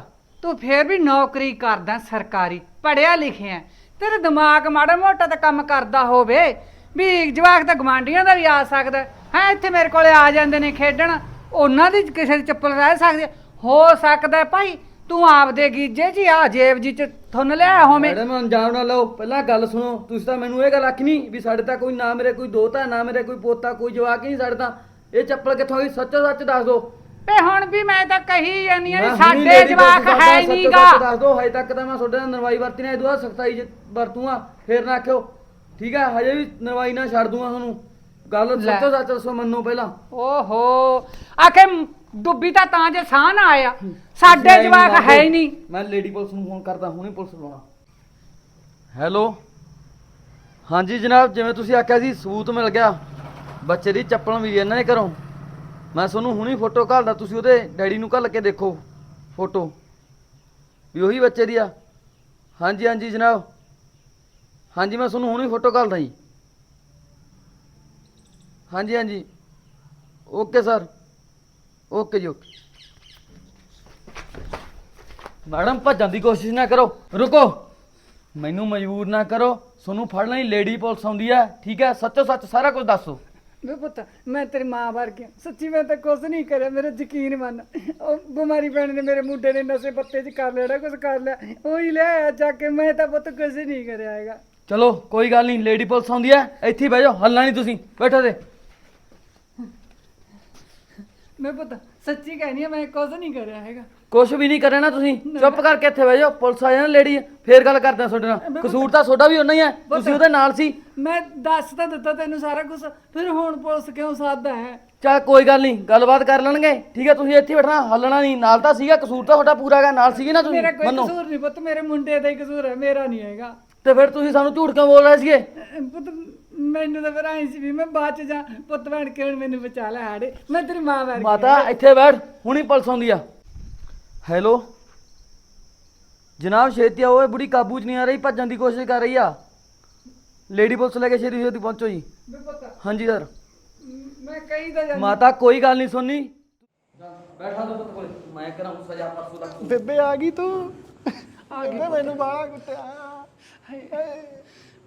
Speaker 4: ਤੂੰ ਫੇਰ ਵੀ ਨੌਕਰੀ ਕਰਦਾ ਸਰਕਾਰੀ ਪੜਿਆ ਲਿਖਿਆ। ਤੇਰਾ ਦਿਮਾਗ ਮਾੜਾ ਮੋਟਾ ਤਾਂ ਕੰਮ ਕਰਦਾ ਹੋਵੇ। ਵੀ ਜਵਾਕ ਤਾਂ ਗਵਾਂਡੀਆਂ ਦਾ ਵੀ ਆ ਸਕਦਾ। ਹੈ ਇੱਥੇ ਮੇਰੇ ਕੋਲੇ ਆ ਜਾਂਦੇ ਨੇ ਖੇਡਣ। ਉਹਨਾਂ ਦੀ ਕਿਸੇ ਦੀ ਚੱਪਲ ਰਹਿ ਸਕਦੀ ਹੈ। ਹੋ ਸਕਦਾ ਭਾਈ ਤੂੰ ਆਪਦੇ ਗੀਜੇ ਜੀ ਆ ਜੇਬ ਜੀ ਚ ਥੁੰਨ ਲਿਆ ਹੋਵੇਂ।
Speaker 5: ਮੈਡਮ ਅੰਜਾਮ ਨਾ ਲਓ। ਪਹਿਲਾਂ ਗੱਲ ਸੁਣੋ। ਤੁਸੀਂ ਤਾਂ ਮੈਨੂੰ ਇਹ ਗੱਲ ਆਖੀ ਨਹੀਂ ਵੀ ਸਾਡੇ ਤਾਂ ਕੋਈ ਨਾ ਮੇਰੇ ਕੋਈ ਦੋਤਾ ਨਾ ਮੇਰੇ ਕੋਈ ਪੋਤਾ ਕੋਈ ਜਵਾਕ ਹੀ ਨਹੀਂ ਸਾਡੇ ਤਾਂ। ਇਹ ਚੱਪਲ ਕਿੱਥੋਂ ਆ ਗਈ ਸੱਚੋ ਸੱਚ ਦੱਸ ਦਿਓ
Speaker 4: ਤੇ ਹੁਣ ਵੀ ਮੈਂ ਤਾਂ ਕਹੀ ਜਾਨੀ ਆ
Speaker 5: ਮੈਂ ਹੁਣੀ
Speaker 4: ਸਾਡੇ ਜਵਾਕ ਹੈ
Speaker 5: ਸੱਚੋ
Speaker 4: ਨਹੀਂਗਾ
Speaker 5: ਸੱਚ ਦੱਸ ਦਿਓ ਹਜੇ ਤੱਕ ਤਾਂ ਮੈਂ ਤੁਹਾਡੇ ਨਾਲ ਨਰਵਾਈ ਵਰਤੀ ਨਾ ਇਹਦੂ ਸਖਤਾਈ ਚ ਵਰਤੂਗਾ ਫੇਰ ਨਾ ਆਖਿਓ। ਠੀਕ ਹੈ ਹਜੇ ਵੀ ਨਰਵਾਈ ਨਾ ਛੱਡ ਦੂੰਗਾ ਤੁਹਾਨੂੰ। ਗੱਲ
Speaker 4: ਲੈ।
Speaker 5: ਸੱਚੋ ਸੱਚ ਦੱਸੋ ਮੰਨੋ ਪਹਿਲਾਂ।
Speaker 4: ਓਹੋ। ਆਖੇ ਡੁੱਬੀ ਤਾਂ ਤਾਂ ਜੇ ਸਾਹ ਨਾ ਆਇਆ। ਸਾਡੇ ਜਵਾਕ ਹੈ ਹੀ ਨਹੀਂ।
Speaker 5: ਮੈਂ ਲੇਡੀ ਪੁਲਿਸ ਨੂੰ ਫੋਨ ਕਰਦਾ ਹੁਣੇ ਪੁਲਿਸ ਬੁਲਾਉਣਾ। ਹੈਲੋ? ਹਾਂਜੀ ਜਨਾਬ ਜਿਵੇਂ ਤੁਸੀਂ ਆਖਿਆ ਸੀ ਸਬੂਤ ਮਿਲ ਗਿਆ। ਬੱਚੇ ਦੀ ਚੱਪਲ ਵੀ ਇਹਨਾਂ ਦੇ ਘਰੋਂ। ਮੈਂ ਤੁਹਾਨੂੰ ਹੁਣੀ ਫੋਟੋ ਘੱਲਦਾ ਤੁਸੀਂ ਉਹਦੇ ਡੈਡੀ ਨੂੰ ਘੱਲ ਕੇ ਦੇਖੋ ਫੋਟੋ। ਵੀ ਉਹੀ ਬੱਚੇ ਦੀ ਆ। ਹਾਂਜੀ ਹਾਂਜੀ ਜਨਾਬ। ਹਾਂਜੀ ਮੈਂ ਤੁਹਾਨੂੰ ਹੁਣੀ ਫੋਟੋ ਘੱਲਦਾ ਜੀ। ਹਾਂਜੀ ਹਾਂਜੀ। Okay sir. ਓਕੇ ਜੀ ਓਕੇ। ਮੈਡਮ ਭੱਜਣ ਦੀ ਕੋਸ਼ਿਸ਼ ਨਾ ਕਰੋ। ਰੁਕੋ। ਮੈਨੂੰ ਮਜਬੂਰ ਨਾ ਕਰੋ। ਤੁਹਾਨੂੰ ਫੜਨਾ ਹੀ ਲੇਡੀ ਪੁਲਿਸ ਆਉਂਦੀ ਹੈ। ਠੀਕ ਹੈ? ਸੱਚੋ ਸੱਚ ਸਾਰਾ ਕੁਝ ਦੱਸੋ।
Speaker 4: ਵੇ ਪੁੱਤ ਮੈਂ ਤੇਰੀ ਮਾਂ ਵਰਗੀ ਹਾਂ। ਸੱਚੀ ਮੈਂ ਤਾਂ ਕੁਝ ਨਹੀਂ ਕਰਿਆ। ਮੇਰਾ ਯਕੀਨ ਮੰਨ। ਉਹ ਬਿਮਾਰੀ ਪੈਣ ਨੇ ਮੇਰੇ ਮੁੰਡੇ ਨੇ ਨਸ਼ੇ ਪੱਤੇ 'ਚ ਕਰ ਲੈਣਾ ਕੁਝ ਕਰ ਲਿਆ। ਉਹੀ ਲੈ ਆਇਆ ਜਾ ਕੇ। ਮੈਂ ਤਾਂ ਪੁੱਤ ਕੁਝ ਨਹੀਂ ਕਰਿਆ ਹੈਗਾ।
Speaker 5: ਚਲੋ ਕੋਈ ਗੱਲ ਨਹੀਂ। ਲੇਡੀ ਪੁਲਿਸ ਆਉਂਦੀ ਹੈ। ਇੱਥੇ ਹੀ ਬਹਿ ਜਾਓ। ਹੱਲਣਾ ਨਹੀਂ ਤੁਸੀਂ। ਬੈਠੋ ਤੇ।
Speaker 4: ਮੈਂ ਪੁੱਤ ਸੱਚੀ ਕਹਿਨੀ ਆ ਮੈਂ ਕੁਝ ਨਹੀਂ ਕਰਿਆ ਹੈਗਾ।
Speaker 5: ਕੁਝ ਵੀ ਨਹੀਂ ਕਰਨਾ ਤੁਸੀਂ। ਚੁੱਪ ਕਰਕੇ ਇੱਥੇ ਬਹਿ ਜਾਓ। ਪੁਲਿਸ ਆ ਜਾਣਾ ਲੇਡੀ। ਫੇਰ ਗੱਲ ਕਰਦੇ ਆ ਤੁਹਾਡੇ ਨਾਲ। ਕਸੂਰ ਤਾਂ ਤੁਹਾਡਾ ਵੀ ਉਨਾ ਹੀ ਹੈ। ਤੁਸੀਂ ਉਹਦੇ ਨਾਲ ਸੀ।
Speaker 4: ਮੈਂ ਦੱਸ ਤਾਂ ਦਿੱਤਾ ਤੈਨੂੰ ਸਾਰਾ ਕੁਝ ਫਿਰ ਹੁਣ ਪੁਲਿਸ ਕਿਉਂ ਸਾਦਾ ਹੈ?
Speaker 5: ਚਲ ਕੋਈ ਗੱਲ ਨਹੀਂ। ਗੱਲਬਾਤ ਕਰ ਲੈਣਗੇ। ਠੀਕ ਹੈ ਤੁਸੀਂ ਇੱਥੇ ਬੈਠਣਾ। ਹੱਲਣਾ ਨਹੀਂ। ਨਾਲ ਤਾਂ ਸੀਗਾ। ਕਸੂਰ ਤਾਂ ਤੁਹਾਡਾ ਪੂਰਾ ਹੈਗਾ। ਨਾਲ ਸੀਗੇ ਨਾ ਤੁਸੀਂ?
Speaker 4: ਮੇਰਾ ਕੋਈ
Speaker 5: ਮੰਨੋ।
Speaker 4: ਕਸੂਰ ਨਹੀਂ ਪੁੱਤ। ਮੇਰੇ ਮੁੰਡੇ ਦਾ ਹੀ ਕਸੂਰ ਹੈ। ਮੇਰਾ ਨਹੀਂ ਹੈਗਾ।
Speaker 5: ਤੇ ਫਿਰ ਤੁਸੀਂ ਸਾਨੂੰ ਝੂਠ ਕਿਉਂ ਬੋਲ ਰਹੇ ਸੀਗੇ?
Speaker 4: ਪੁੱਤ ਮੈਨੂੰ ਤਾਂ ਫਿਰ ਆਈ ਸੀ ਵੀ ਮੈਂ ਬਾਅਦ ਚ ਜਾ ਪੁੱਤ ਬਣ ਕੇ ਹੁਣ ਮੈਨੂੰ ਬਚਾ ਲੈ ਹਾੜੇ। ਮੈਂ ਤੇਰੀ ਮਾਂ ਵਰਗੀ
Speaker 5: ਮਾਤਾ ਇੱਥੇ ਬੈਠ। ਹੁਣੀ ਪੁਲਿਸ ਆਉਂਦੀ ਆ। ਹੈਲੋ? ਜਨਾਬ ਛੇਤੀ ਆਓ ਇਹ ਬੁੜੀ ਕਾਬੂ 'ਚ ਨਹੀਂ ਆ ਰਹੀ ਭੱਜਣ ਦੀ ਕੋਸ਼ਿਸ਼ ਕਰ ਰਹੀ ਆ। ਲੇਡੀ ਪੁਲਿਸ ਲੈ ਕੇ ਛੇਤੀ ਛੇਤੀ ਪਹੁੰਚੋ ਜੀ।
Speaker 4: ਪੁੱਤ
Speaker 5: ਹਾਂਜੀ ਸਰ।
Speaker 4: ਮੈਂ ਕਹੀ ਤਾਂ ਜਾਂਦੀ।
Speaker 5: ਮਾਤਾ ਕੋਈ ਗੱਲ ਨਹੀਂ ਸੁਣਨੀ। ਬੈਠਾ ਤੂੰ ਪੁੱਤ ਕੋਲ। ਮੈਂ ਕਰਾਂ ਸਜ਼ਾ ਪਰਸੋਂ ਤੱਕ।
Speaker 6: ਬੇਬੇ ਆ ਗਈ ਤੂੰ? ਆ ਗਈ ਮੈਨੂੰ ਬਾਹਰ ਕੁੱਟਿਆ।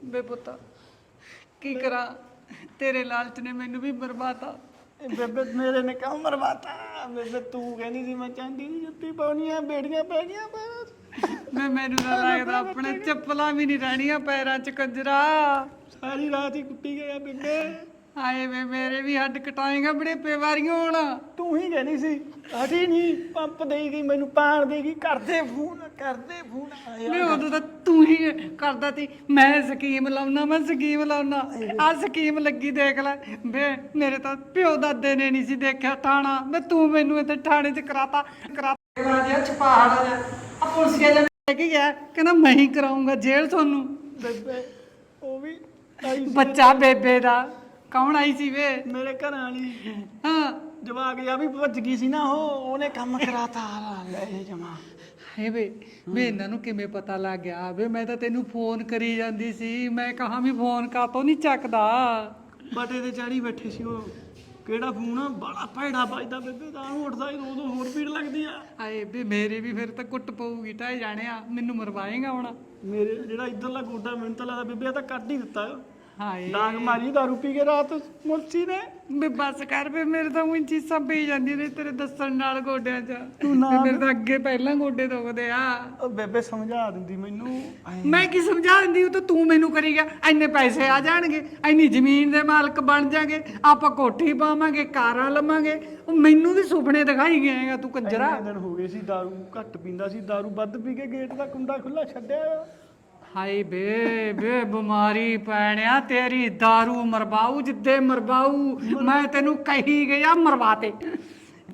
Speaker 4: ਵੇ ਪੁੱਤ ਕੀ ਕਰਾਂ? ਤੇਰੇ ਲਾਲਚ ਨੇ ਮੈਨੂੰ ਵੀ ਬਰਬਾਦਾ
Speaker 6: ਇਹ ਬੇਬੇ ਮੇਰੇ ਨੇ ਕਿਉਂ ਮਰਵਾਤਾ? ਬੇਬੇ ਤੂੰ ਕਹਿੰਦੀ ਸੀ ਮੈਂ ਚਾਂਦੀ ਦੀ ਜੁੱਤੀ ਪਾਉਣੀ ਆ ਬੇੜੀਆਂ ਪੈ ਗਈਆਂ ਬਸ।
Speaker 4: ਮੈਂ ਮੈਨੂੰ ਤਾਂ ਲੱਗਦਾ ਆਪਣੇ ਚੱਪਲਾਂ ਵੀ ਨਹੀਂ ਰਹਿਣੀਆਂ ਪੈਰਾਂ 'ਚ ਕੰਜਰਾ।
Speaker 6: ਸਾਰੀ ਰਾਤ ਹੀ ਕੁੱਟੀ ਗਿਆ ਬੇਬੇ।
Speaker 4: ਹਾਏ ਵੇ ਮੇਰੇ ਵੀ ਹੱਡ ਕਟਾਏਗਾ ਬੜੇ ਪੇਵਾਰੀਆਂ ਹੁਣ।
Speaker 6: ਤੂੰ ਹੀ ਕਹਿੰਦੀ ਸੀ ਹਟੀ ਨਹੀਂ ਪੰਪ ਦੇਈ ਗਈ ਮੈਨੂੰ ਪਾਣ ਦੇਗੀ ਕਰਦੇ ਫੋਨ ਕਰਦੇ ਫੋਨ ਆਇਆ
Speaker 4: ਮੈਂ ਉਦੋਂ ਤਾਂ ਤੂੰ ਹੀ ਕਰਦਾ ਤੀ ਮੈਂ ਸਕੀਮ ਲਾਉਣਾ ਮੈਂ ਸਕੀਮ ਲਾਉਣਾ ਆ ਸਕੀਮ ਲੱਗੀ ਦੇਖ ਲੈ। ਵੇ ਮੇਰੇ ਤਾਂ ਪਿਓ ਦਾਦੇ ਨੇ ਨਹੀਂ ਸੀ ਦੇਖਿਆ ਥਾਣਾ ਮੈਂ ਤੂੰ ਮੈਨੂੰ ਇੱਥੇ ਥਾਣੇ 'ਚ ਕਰਾਤਾ ਕਰਾਤਾ। ਜਿਹਾ ਛਪਾੜ ਜਿਹਾ ਆ ਪੁਲਸੀਆ ਜਿਹਾ ਲੈ ਕੇ ਗਿਆ ਕਹਿੰਦਾ ਮੈਂ ਹੀ ਕਰਾਉਂਗਾ ਜੇਲ੍ਹ ਤੁਹਾਨੂੰ।
Speaker 6: ਬੇਬੇ ਉਹ ਵੀ ਆਈ ਸੀ।
Speaker 4: ਬੱਚਾ ਬੇਬੇ ਦਾ। ਕੌਣ ਆਈ ਸੀ ਵੇ?
Speaker 6: ਮੇਰੇ ਘਰ ਵਾਲੀ।
Speaker 4: ਹਾਂ।
Speaker 6: ਜਵਾਕ ਜਾ ਵੀ ਭੱਜ ਗਈ ਸੀ ਨਾ ਉਹ ਉਹਨੇ ਕੰਮ ਕਰਾਤਾ ਲੈ ਜਮਾ।
Speaker 4: ਹੇ ਵੇ ਵੇ ਇਹਨਾਂ ਨੂੰ ਕਿਵੇਂ ਪਤਾ ਲੱਗ ਗਿਆ? ਵੇ ਮੈਂ ਤਾਂ ਤੈਨੂੰ ਫੋਨ ਕਰੀ ਜਾਂਦੀ ਸੀ ਮੈਂ ਕਹਾ ਵੀ ਫੋਨ ਕਾਤੋਂ ਨਹੀਂ ਚੱਕਦਾ?
Speaker 6: ਬਟੇ ਤੇ ਚਾੜੀ ਬੈਠੇ ਸੀ ਉਹ। ਕਿਹੜਾ ਫੋਨ? ਆ ਬੜਾ ਭੈੜਾ ਵੱਜਦਾ ਬੇਬੇ ਤਾਂ ਉੱਠਦਾ ਹੀ ਉਦੋਂ ਹੋਰ ਭੀੜ ਲੱਗਦੀ ਆ।
Speaker 4: ਆਏ ਵੇ ਮੇਰੇ ਵੀ ਫਿਰ ਤਾਂ ਕੁੱਟ ਪਊਗੀ ਢਾਈ ਜਾਣਿਆ। ਮੈਨੂੰ ਮਰਵਾਏਗਾ ਹੁਣ।
Speaker 6: ਮੇਰੇ ਜਿਹੜਾ ਇਧਰਲਾ ਗੋਡਾ ਮੈਨੂੰ ਤਾਂ ਲੱਗਦਾ ਬੇਬੇ ਇਹ ਤਾਂ ਕੱਢ ਹੀ ਦਿੱਤਾ।
Speaker 4: ਹਾਏ।
Speaker 6: ਡਾਂਗ ਮਾਰੀ ਦਾਰੂ ਪੀ ਕੇ ਰਾਤ ਮੁਲਸੀ ਨੇ।
Speaker 4: ਵੇ ਬਸ ਕਰ ਵੇ ਮੇਰੇ ਤਾਂ ਉਂਝ ਚੀਸਾਂ ਪਈ ਜਾਂਦੀਆਂ ਨੇ ਤੇਰੇ ਦੱਸਣ ਨਾਲ ਗੋਡਿਆਂ 'ਚ।
Speaker 6: ਤੂੰ ਨਾ-
Speaker 4: ਮੇਰੇ ਤਾਂ ਅੱਗੇ ਪਹਿਲਾਂ ਗੋਡੇ ਦੁਖਦੇ ਆ।
Speaker 6: ਉਹ ਬੇਬੇ ਸਮਝਾ ਦਿੰਦੀ ਮੈਨੂੰ ਐਂ।
Speaker 4: ਮੈਂ ਕੀ ਸਮਝਾ ਦਿੰਦੀ ਉਹ ਤਾਂ ਤੂੰ ਮੈਨੂੰ ਕਰੀ ਗਿਆ। ਇੰਨੇ ਪੈਸੇ ਆ ਜਾਣਗੇ ਇੰਨੀ ਜ਼ਮੀਨ ਦੇ ਮਾਲਕ ਬਣ ਜਾਗੇ ਆਪਾਂ ਕੋਠੀ ਪਾਵਾਂਗੇ ਕਾਰਾਂ ਲਵਾਂਗੇ। ਉਹ ਮੈਨੂੰ ਵੀ ਸੁਪਨੇ ਦਿਖਾਈ ਗਏਗਾ ਤੂੰ ਕੰਜਰਾ।
Speaker 6: ਇੰਨੇ ਦਿਨ ਹੋ ਗਏ ਸੀ ਦਾਰੂ ਘੱਟ ਪੀਂਦਾ ਸੀ ਦਾਰੂ ਵੱਧ ਪੀ ਕੇ ਗੇਟ ਦਾ ਕੁੰਡਾ ਖੁੱਲਾ ਛੱਡਿਆ। ਆ।
Speaker 4: ਹਾਏ ਬੇ ਬੇ ਬਿਮਾਰੀ ਪੈਣਿਆ ਤੇਰੀ दारू ਮਰਵਾਉ ਜਿੱਦੇ ਮਰਵਾਉ ਮੈਂ ਤੈਨੂੰ ਕਹੀ ਗਿਆ ਮਰਵਾਤੇ।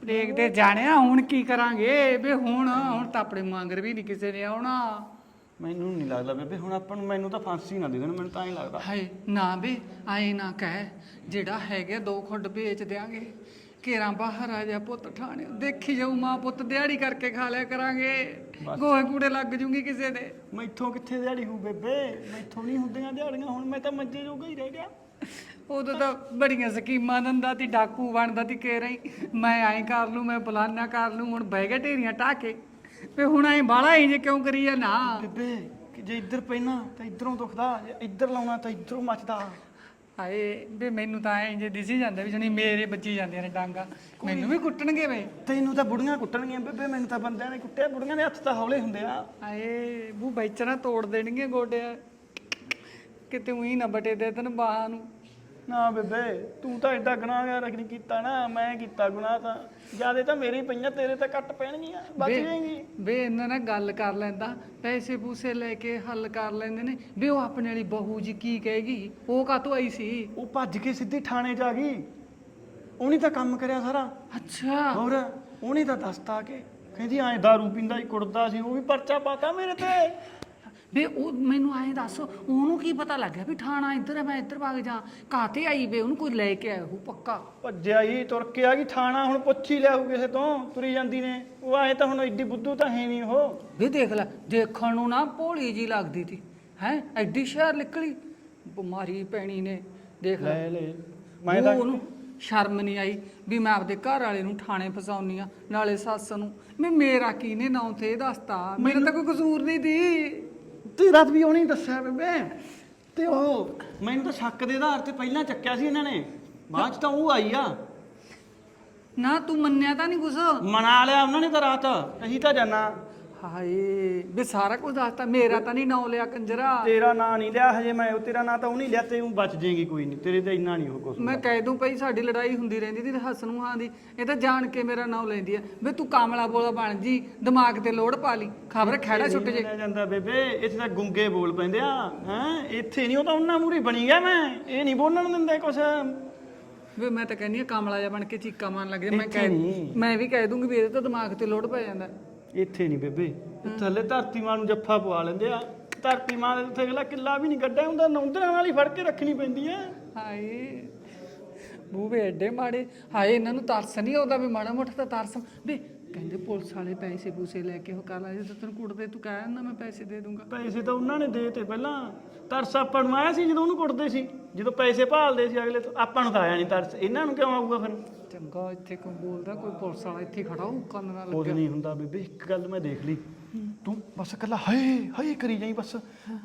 Speaker 4: ਦੇਖਦੇ ਜਾਣਿਆ ਹੁਣ ਕੀ ਕਰਾਂਗੇ? ਬੇ ਹੁਣ ਹੁਣ ਤਾਂ ਆਪਣੇ ਮੰਗਰ ਵੀ ਨਹੀਂ ਕਿਸੇ ਨੇ ਆਉਣਾ।
Speaker 6: ਮੈਨੂੰ ਨਹੀਂ ਲੱਗਦਾ ਬੇਬੇ ਹੁਣ ਆਪਾਂ ਨੂੰ ਮੈਨੂੰ ਤਾਂ ਫਾਂਸੀ ਨਾ ਦੇ ਦੇਣ ਮੈਨੂੰ ਤਾਂ ਐਂ ਲੱਗਦਾ।
Speaker 4: ਹਾਏ ਨਾ ਬੇ ਆਏ ਨਾ ਕਹਿ ਜਿਹੜਾ ਹੈਗੇ ਦੋ ਖੁੱਡ ਵੇਚ ਦਿਆਂਗੇ। ਕੇਰਾਂ ਬਾਹਰ ਆ ਜਾ ਪੁੱਤ ਠਾਣੇ। ਦੇਖੀ ਜਾਊ ਮਾਂ ਪੁੱਤ ਦਿਹਾੜੀ ਕਰਕੇ ਖਾ ਲਿਆ ਕਰਾਂਗੇ। ਗੋਹੇ ਕੂੜੇ ਲੱਗ ਜੂਗੀ ਕਿਸੇ ਦੇ।
Speaker 6: ਮੈਥੋਂ ਕਿੱਥੇ ਦਿਹਾੜੀ ਹੋ ਬੇਬੇ? ਮੈਥੋਂ ਨਹੀਂ ਹੁੰਦੀਆਂ ਦਿਹਾੜੀਆਂ ਹੁਣ ਮੈਂ ਤਾਂ ਮੰਜੇ ਜੋਗਾ ਹੀ ਰਹਿ ਗਿਆ।
Speaker 4: ਉਦੋਂ ਤਾਂ ਬੜੀਆਂ ਸਕੀਮਾਂ ਦਿੰਦਾ ਤੀ ਡਾਕੂ ਬਣਦਾ ਤੀ ਕੇ ਰਹੀ ਮੈਂ ਐਂ ਕਰ ਲੂੰ ਮੈਂ ਫਲਾਨਾ ਕਰ ਲੂੰ ਹੁਣ ਬਹਿ ਗਿਆ ਢੇਰੀਆਂ ਢਾਹ ਕੇ। ਵੀ ਹੁਣ ਐਂ ਬਾਲਾ ਐਂ ਜੇ ਕਿਉਂ ਕਰੀ ਆ ਨਾ
Speaker 6: ਬੇਬੇ ਕਿ ਜੇ ਇੱਧਰ ਪੈਣਾ ਤਾਂ ਇੱਧਰੋਂ ਦੁਖਦਾ ਜੇ ਇੱਧਰ ਲਾਉਣਾ ਤਾਂ ਇੱਧਰੋਂ ਮੱਚਦਾ।
Speaker 4: ਹਾਏ ਵੀ ਮੈਨੂੰ ਤਾਂ ਐਂ ਜੇ ਦਿਸੀ ਜਾਂਦਾ ਵੀ ਜਣੀ ਮੇਰੇ ਬੱਚੀ ਜਾਂਦੀਆਂ ਨੇ ਡਾਂਗਾ। ਮੈਨੂੰ ਵੀ ਕੁੱਟਣਗੇ ਵੇ
Speaker 6: ਤੈਨੂੰ ਤਾਂ ਬੁੜੀਆਂ ਕੁੱਟਣਗੀਆਂ ਬੇਬੇ ਮੈਨੂੰ ਤਾਂ ਬੰਦਿਆਂ ਨੇ ਕੁੱਟਿਆ ਬੁੜੀਆਂ ਦੇ ਹੱਥ ਤਾਂ ਹੌਲੇ ਹੁੰਦੇ ਆ।
Speaker 4: ਹਾਏ ਬੂ ਬੈਚਣਾ ਤੋੜ ਦੇਣਗੇ ਗੋਡਿਆ। ਕਿਤੇ ਉਹੀ ਨਾ ਬਟੇ ਦੇ ਤਨ ਬਾਹਾਂ ਨੂੰ।
Speaker 6: ਨਾ ਬੇਬੇ ਤੂੰ ਤਾਂ ਐਡਾ ਗੁਨਾਹਗਾਰ ਨਹੀਂ ਕੀਤਾ ਨਾ ਮੈਂ ਕੀਤਾ ਗੁਨਾਹ ਤਾਂ। ਜਿਆਦੇ ਤਾਂ ਮੇਰੇ ਹੀ ਪਈਆਂ ਤੇਰੇ ਤਾਂ ਕੱਟ ਪੈਣਗੀਆਂ ਬਚ
Speaker 4: ਵੇ-
Speaker 6: ਜਾਏਗੀ।
Speaker 4: ਵੇ ਇਹਨਾਂ ਨਾਲ ਗੱਲ ਕਰ ਲੈਂਦਾ ਪੈਸੇ ਪੂਸੇ ਲੈ ਕੇ ਹੱਲ ਕਰ ਲੈਂਦੇ ਨੇ। ਵੀ ਉਹ ਆਪਣੇ ਵਾਲੀ ਬਹੂ ਜੀ ਕੀ ਕਹੇਗੀ? ਉਹ ਕਾਤੋਂ ਆਈ ਸੀ?
Speaker 6: ਉਹ ਭੱਜ ਕੇ ਸਿੱਧੀ ਥਾਣੇ ਆ ਗਈ। ਉਹਨੇ ਤਾਂ ਕੰਮ ਕਰਿਆ ਸਾਰਾ।
Speaker 4: ਅੱਛਾ।
Speaker 6: ਹੋਰ ਉਹਨੇ ਤਾਂ ਦੱਸਤਾ ਕਿ ਕਹਿੰਦੀ ਐਂ दारू ਪੀਂਦਾ ਹੀ ਕੁੜਦਾ ਸੀ ਉਹ ਵੀ ਪਰਚਾ ਪਾਤਾ ਮੇਰੇ ਤੇ।
Speaker 4: ਵੇ ਉਹ ਮੈਨੂੰ ਐਂ ਦੱਸ ਉਹਨੂੰ ਕੀ ਪਤਾ ਲੱਗਿਆ ਵੀ ਠਾਣਾ ਇੱਧਰ ਹੈ ਮੈਂ ਇੱਧਰ ਭਾਗ ਜਾ। ਕਾਤੇ ਆਈ ਵੇ? ਉਹਨੂੰ ਕੋਈ ਲੈ ਕੇ ਆਇਆ ਉਹ ਪੱਕਾ।
Speaker 6: ਭੱਜਿਆ ਹੀ ਤੁਰ ਕੇ ਆ ਗਈ ਥਾਣਾ ਹੁਣ ਪੁੱਛ ਹੀ ਲਿਆਊ ਕਿਸੇ ਤੋਂ ਤੁਰੀ ਜਾਂਦੀ ਨੇ। ਉਹ ਆਏ ਤਾਂ ਹੁਣ ਐਡੀ ਬੁੱਧੂ ਤਾਂ ਹੈ ਨਹੀਂ ਉਹ।
Speaker 4: ਵੇ ਦੇਖ ਲੈ ਦੇਖਣ ਨੂੰ ਨਾ ਭੋਲੀ ਜੀ ਲੱਗਦੀ ਤੀ। ਹੈ? ਐਡੀ ਸ਼ਹਿਰ ਨਿਕਲੀ ਬਿਮਾਰੀ ਪੈਣੀ ਨੇ ਦੇਖ ਲੈ।
Speaker 6: ਲੈ ਲੈ। ਮੈਂ ਤਾਂ
Speaker 4: ਉਹਨੂੰ ਸ਼ਰਮ ਨਹੀਂ ਆਈ ਵੀ ਮੈਂ ਆਪਦੇ ਘਰ ਵਾਲੇ ਨੂੰ ਥਾਣੇ ਫਸਾਉਣੀ ਆ ਨਾਲੇ ਸੱਸ ਨੂੰ। ਮੈਂ ਮੇਰਾ ਕੀ ਨੇ ਨਾਂ ਤੇ ਦੱਸਤਾ। ਮੇਰਾ ਤਾਂ ਕੋਈ ਕਸੂਰ ਨਹੀਂ ਦੀ
Speaker 6: ਤੇਰਾ ਵੀ ਉਹਨੇ ਦੱਸਿਆ ਬੇਬੇ ਤੇ ਉਹ ਮੈਨੂੰ ਤਾਂ ਸ਼ੱਕ ਦੇ ਆਧਾਰ ਤੇ ਪਹਿਲਾਂ ਚੱਕਿਆ ਸੀ ਇਹਨਾਂ ਨੇ। ਬਾਅਦ ਚ ਤਾਂ ਉਹ ਆਈ ਆ।
Speaker 4: ਨਾ ਤੂੰ ਮੰਨਿਆ ਤਾਂ ਨਹੀਂ ਕੁਛ।
Speaker 6: ਮਨਾ ਲਿਆ ਉਹਨਾਂ ਨੇ ਤਾਂ ਰਾਤ। ਅਸੀਂ ਤਾਂ ਜਾਣਾ
Speaker 4: ਹਾਏ ਵੀ ਸਾਰਾ ਕੁਝ ਦੱਸਤਾ ਮੇਰਾ ਤਾਂ ਨਹੀਂ ਨਾਂ ਲਿਆ ਕੰਜਰਾ।
Speaker 6: ਤੇਰਾ ਨਾਂ ਨਹੀਂ ਲਿਆ ਹਜੇ ਮੈਂ ਉਹ ਤੇਰਾ ਨਾਂ ਤਾਂ ਉਹ ਨਹੀਂ ਲਿਆ ਤੇ ਉਹ ਬਚ ਜਾਏਗੀ ਕੋਈ ਨਹੀਂ ਤੇਰੇ ਤੇ ਇੰਨਾ ਨਹੀਂ ਉਹ ਕੁਛ
Speaker 4: ਮੈਂ ਕਹਿ ਦੂੰ ਭਈ ਸਾਡੀ ਲੜਾਈ ਹੁੰਦੀ ਰਹਿੰਦੀ ਤੇ ਹਸਨ ਹਾਂ ਦੀ ਇਹ ਤਾਂ ਜਾਣ ਕੇ ਮੇਰਾ ਨਾਂ ਲੈਂਦੀ ਆ। ਵੀ ਤੂੰ ਕਾਮਲਾ ਬੋਲਾ ਬਣ ਜੀ ਦਿਮਾਗ ਤੇ ਲੋੜ ਪਾ ਲਈ ਖਬਰ ਖਹਿੜਾ ਛੁੱਟ ਜੇ।
Speaker 6: ਜਾਂਦਾ ਬੇਬੇ ਇੱਥੇ ਤਾਂ ਗੁੰਗੇ ਬੋਲ ਪੈਂਦੇ ਆ ਹੈ? ਇੱਥੇ ਨਹੀਂ ਉਹ ਤਾਂ ਉਹਨਾਂ ਮੂਰੀ ਬਣੀ ਗਿਆ ਮੈਂ ਇਹ ਨਹੀਂ ਬੋਲਣ ਦਿੰਦੇ ਕੁਛ।
Speaker 4: ਵੀ ਮੈਂ ਤਾਂ ਕਹਿੰਦੀ ਆ ਕਾਮਲਾ ਜਿਹਾ ਬਣ ਕੇ ਚੀਕਾਂ ਮਾਰਨ ਲੱਗ ਜਾ ਮੈਂ ਕਹਿ। ਮੈਂ ਵੀ ਕਹਿ ਦੂੰਗੀ ਵੀ ਇਹਦੇ ਤਾਂ ਦਿਮਾਗ ਤੇ ਲੋੜ ਪੈ ਜਾਂਦਾ।
Speaker 6: ਇੱਥੇ ਨਹੀਂ ਬੇਬੇ। ਥੱਲੇ ਧਰਤੀ ਮਾਂ ਨੂੰ ਜੱਫਾ ਪਵਾ ਲੈਂਦੇ ਆ। ਧਰਤੀ ਮਾਂ ਦੇ ਉੱਤੇ ਅਗਲਾ ਕਿੱਲਾ ਵੀ ਨਹੀਂ ਗੱਡਾ ਹੁੰਦਾ, ਨੌਂਦਰਾਂ ਨਾਲ ਹੀ ਫੜ ਕੇ ਰੱਖਣੀ ਪੈਂਦੀ ਹੈ
Speaker 4: ਹਾਏ ਬੂਵੇ ਐਡੇ ਮਾੜੇ। ਹਾਏ, ਇਹਨਾਂ ਨੂੰ ਤਰਸ ਨਹੀਂ ਆਉਂਦਾ ਵੀ ਮਾੜਾ ਮੋਟਾ ਤਾਂ ਤਰਸ ਵੀ ਕਹਿੰਦੇ ਪੁਲਿਸ ਵਾਲੇ ਪੈਸੇ ਪੂਸੇ ਲੈ ਕੇ ਉਹ ਕਰ ਲੈ ਜਦੋਂ ਤੈਨੂੰ ਕੁੱਟਦੇ ਤੂੰ ਕਹਿ ਦਿੰਦਾ ਮੈਂ ਪੈਸੇ ਦੇ ਦੂੰਗਾ।
Speaker 6: ਪੈਸੇ ਤਾਂ ਉਹਨਾਂ ਨੇ ਦੇ ਤੇ ਪਹਿਲਾਂ। ਤਰਸ ਆਪਾਂ ਨੂੰ ਆਇਆ ਸੀ ਜਦੋਂ ਉਹਨੂੰ ਕੁੱਟਦੇ ਸੀ ਜਦੋਂ ਪੈਸੇ ਭਾਲਦੇ ਸੀ ਅਗਲੇ ਤੋਂ। ਆਪਾਂ ਨੂੰ ਤਾਂ ਆਇਆ ਨਹੀਂ ਤਰਸ। ਇਹਨਾਂ ਨੂੰ ਕਿਉਂ ਆਊਗਾ ਫਿਰ?
Speaker 4: ਚੰਗਾ ਇੱਥੇ ਕੋਈ ਬੋਲਦਾ ਕੋਈ ਪੁਲਿਸ ਵਾਲਾ ਇੱਥੇ ਖੜਾ ਹੋ ਕੰਨ ਨਾਲ
Speaker 6: ਕੁਝ ਨਹੀਂ ਹੁੰਦਾ ਬੇਬੇ ਇੱਕ ਗੱਲ ਮੈਂ ਦੇਖ ਲਈ। ਤੂੰ ਬਸ ਇਕੱਲਾ ਹਏ ਹਏ ਕਰੀ ਜਾਈ ਬਸ।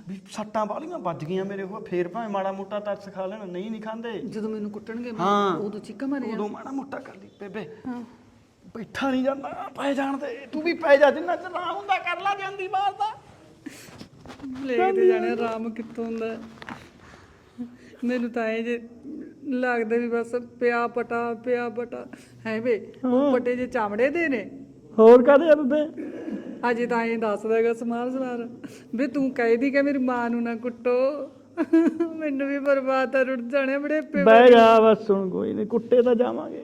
Speaker 6: ਵੀ ਸੱਟਾਂ ਵਾਲੀਆਂ ਵੱਜ ਗਈਆਂ ਮੇਰੇ ਉਹ ਫੇਰ ਭਾਵੇਂ ਮਾੜਾ ਮੋਟਾ ਤਰਸ ਖਾ ਲੈਣ ਨਹੀਂ ਨਹੀਂ ਖਾਂਦੇ।
Speaker 4: ਜਦੋਂ ਮੈਨੂੰ ਕੁੱਟਣਗੇ ਮੈਂ
Speaker 6: ਹਾਂ।
Speaker 4: ਉਦੋਂ ਚੀਕਾਂ ਮਾਰੇ
Speaker 6: ਉਦੋਂ ਮਾੜਾ ਮੋਟਾ ਕਰ ਲਈ ਬੇਬੇ। ਬੈਠਾ ਨਹੀਂ ਜਾਂਦਾ ਪੈ ਜਾਣ ਤੇ ਤੂੰ ਵੀ ਪੈ ਜਾ ਜਿੰਨਾ ਚ ਨਾ ਹੁੰਦਾ ਕਰ ਲਾ ਜਾਂਦੀ ਬਾਤ ਦਾ।
Speaker 4: ਲੈ ਕੇ ਜਾਣੇ ਆਰਾਮ ਕਿੱਥੋਂ ਹੁੰਦਾ? ਮੈਨੂੰ ਤਾਂ ਇਹ ਜੇ ਲੱਗਦਾ ਵੀ ਬਸ ਪਿਆ ਪਟਾ ਪਿਆ ਪਟਾ। ਹੈ ਵੇ ਉਹ ਪਟੇ ਜੇ ਚਾਮੜੇ ਦੇ ਨੇ।
Speaker 6: ਹੋਰ ਕਾਦੇ ਆ ਬੇਬੇ?
Speaker 4: ਅਜੇ ਤਾਂ ਇਹ ਦੱਸਦਾ ਹੈਗਾ ਸਮਾਰ ਸਮਾਰ ਵੀ ਤੂੰ ਕਹਿਦੀ ਕਿ ਮੇਰੀ ਮਾਂ ਨੂੰ ਨਾ ਕੁੱਟੋ। ਮੈਨੂੰ ਵੀ ਬਰਬਾਦ ਆ ਰੁੱਟ ਜਾਣੇ ਬੜੇ ਪੇ
Speaker 6: ਬਹਿ ਜਾ ਬਸ ਹੁਣ ਕੋਈ ਨਹੀਂ ਕੁੱਟੇ ਤਾਂ ਜਾਵਾਂਗੇ।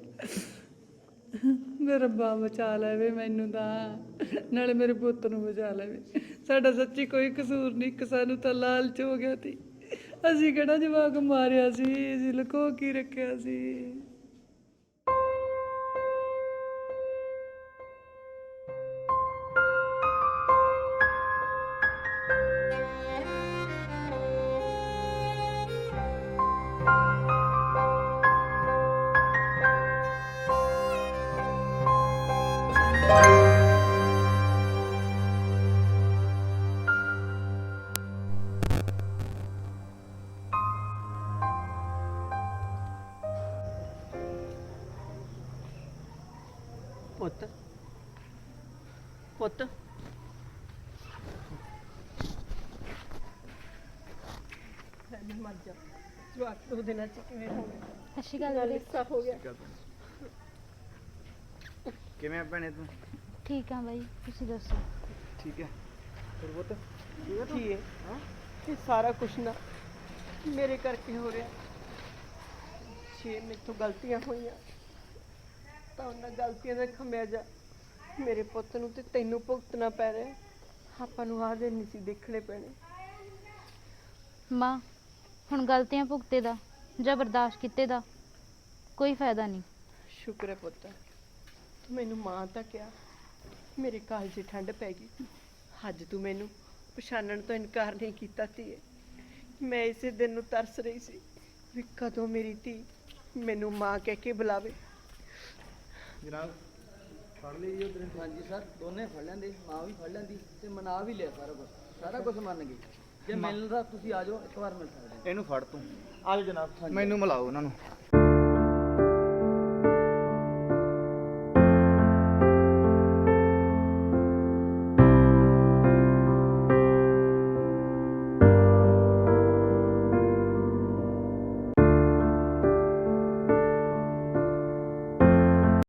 Speaker 4: ਮੇਰਾ ਰੱਬਾ ਬਚਾ ਲੈਵੇ ਮੈਨੂੰ ਤਾਂ। ਨਾਲੇ ਮੇਰੇ ਪੁੱਤ ਨੂੰ ਬਚਾ ਲੈਵੇ। ਸਾਡਾ ਸੱਚੀ ਕੋਈ ਕਸੂਰ ਨਹੀਂ। ਕਿ ਸਾਨੂੰ ਤਾਂ ਲਾਲਚ ਹੋ ਗਿਆ ਸੀ। ਅਸੀਂ ਕਿਹੜਾ ਜਵਾਕ ਮਾਰਿਆ ਸੀ? ਅਸੀਂ ਲੁਕੋ ਕੀ ਰੱਖਿਆ ਸੀ।
Speaker 7: ਦੋ ਦਿਨਾਂ ਚ ਕਿਵੇਂ ਹੋ ਗਿਆ?
Speaker 1: ਸਤਿ ਸ਼੍ਰੀ ਅਕਾਲ
Speaker 7: ਲਿੱਸਾ ਹੋ ਗਿਆ।
Speaker 8: ਕਿਵੇਂ ਆ ਭੈਣੇ ਤੂੰ?
Speaker 1: ਠੀਕ ਆ ਬਾਈ ਤੁਸੀਂ ਦੱਸੋ?
Speaker 8: ਠੀਕ ਹੈ।
Speaker 7: ਕੀ ਹੈ? ਇਹ ਸਾਰਾ ਕੁਛ ਨਾ ਮੇਰੇ ਕਰਕੇ ਹੋ ਰਿਹਾ। ਛੇ ਮੇਥੋਂ ਗਲਤੀਆਂ ਹੋਈਆਂ। ਤਾਂ ਉਹਨਾਂ ਗਲਤੀਆਂ ਦਾ ਖਮਿਆਜਾ ਮੇਰੇ ਪੁੱਤ ਨੂੰ ਤੇ ਤੈਨੂੰ ਭੁਗਤਣਾ ਪੈ ਰਿਹਾ। ਆਪਾਂ ਨੂੰ ਆਹ ਦਿਨ ਨਹੀਂ ਸੀ ਦੇਖਣੇ ਪੈਣੇ।
Speaker 9: ਮਾਂ ਹੁਣ ਗਲਤੀਆਂ ਭੁਗਤੇ ਦਾ ਜਾਂ ਬਰਦਾਸ਼ਤ ਕੀਤੇ ਦਾ ਕੋਈ ਫਾਇਦਾ ਨਹੀਂ।
Speaker 7: ਸ਼ੁਕਰ ਹੈ ਪੁੱਤ। ਤੂੰ ਮੈਨੂੰ ਮਾਂ ਤਾਂ ਕਿਹਾ ਮੇਰੇ ਕਾਲਜੇ ਠੰਡ ਪੈ ਗਈ ਅੱਜ ਤੂੰ ਮੈਨੂੰ ਪਛਾਣਨ ਤੋਂ ਇਨਕਾਰ ਨਹੀਂ ਕੀਤਾ ਧੀਏ ਮੈਂ ਇਸੇ ਦਿਨ ਨੂੰ ਤਰਸ ਰਹੀ ਸੀ ਵੀ ਕਦੋਂ ਮੇਰੀ ਧੀ ਮੈਨੂੰ ਮਾਂ ਕਹਿ ਕੇ ਬੁਲਾਵੇ।
Speaker 8: ਜਨਾਬ ਫੜ ਲਈ ਜੀ ਉਧਰ।
Speaker 5: ਹਾਂਜੀ ਸਰ ਦੋਨੇ ਫੜ ਲੈਂਦੇ ਮਾਂ ਵੀ ਫੜ ਲੈਂਦੀ ਤੇ ਮਨਾ ਵੀ ਲਿਆ ਸਾਰਾ ਕੁਝ ਸਾਰਾ ਕੁਝ ਮੰਨ ਗਏ ਜੇ ਮਿਲਣ ਦਾ ਤੁਸੀਂ ਆ ਜਾਓ ਇੱਕ ਵਾਰ ਮਿਲ ਸਕਦੇ
Speaker 8: ਇਹਨੂੰ ਫੜ ਤੂੰ। ਆ ਜਨਾਬ ਮੈਨੂੰ ਮਿਲਾਓ ਉਹਨਾਂ ਨੂੰ।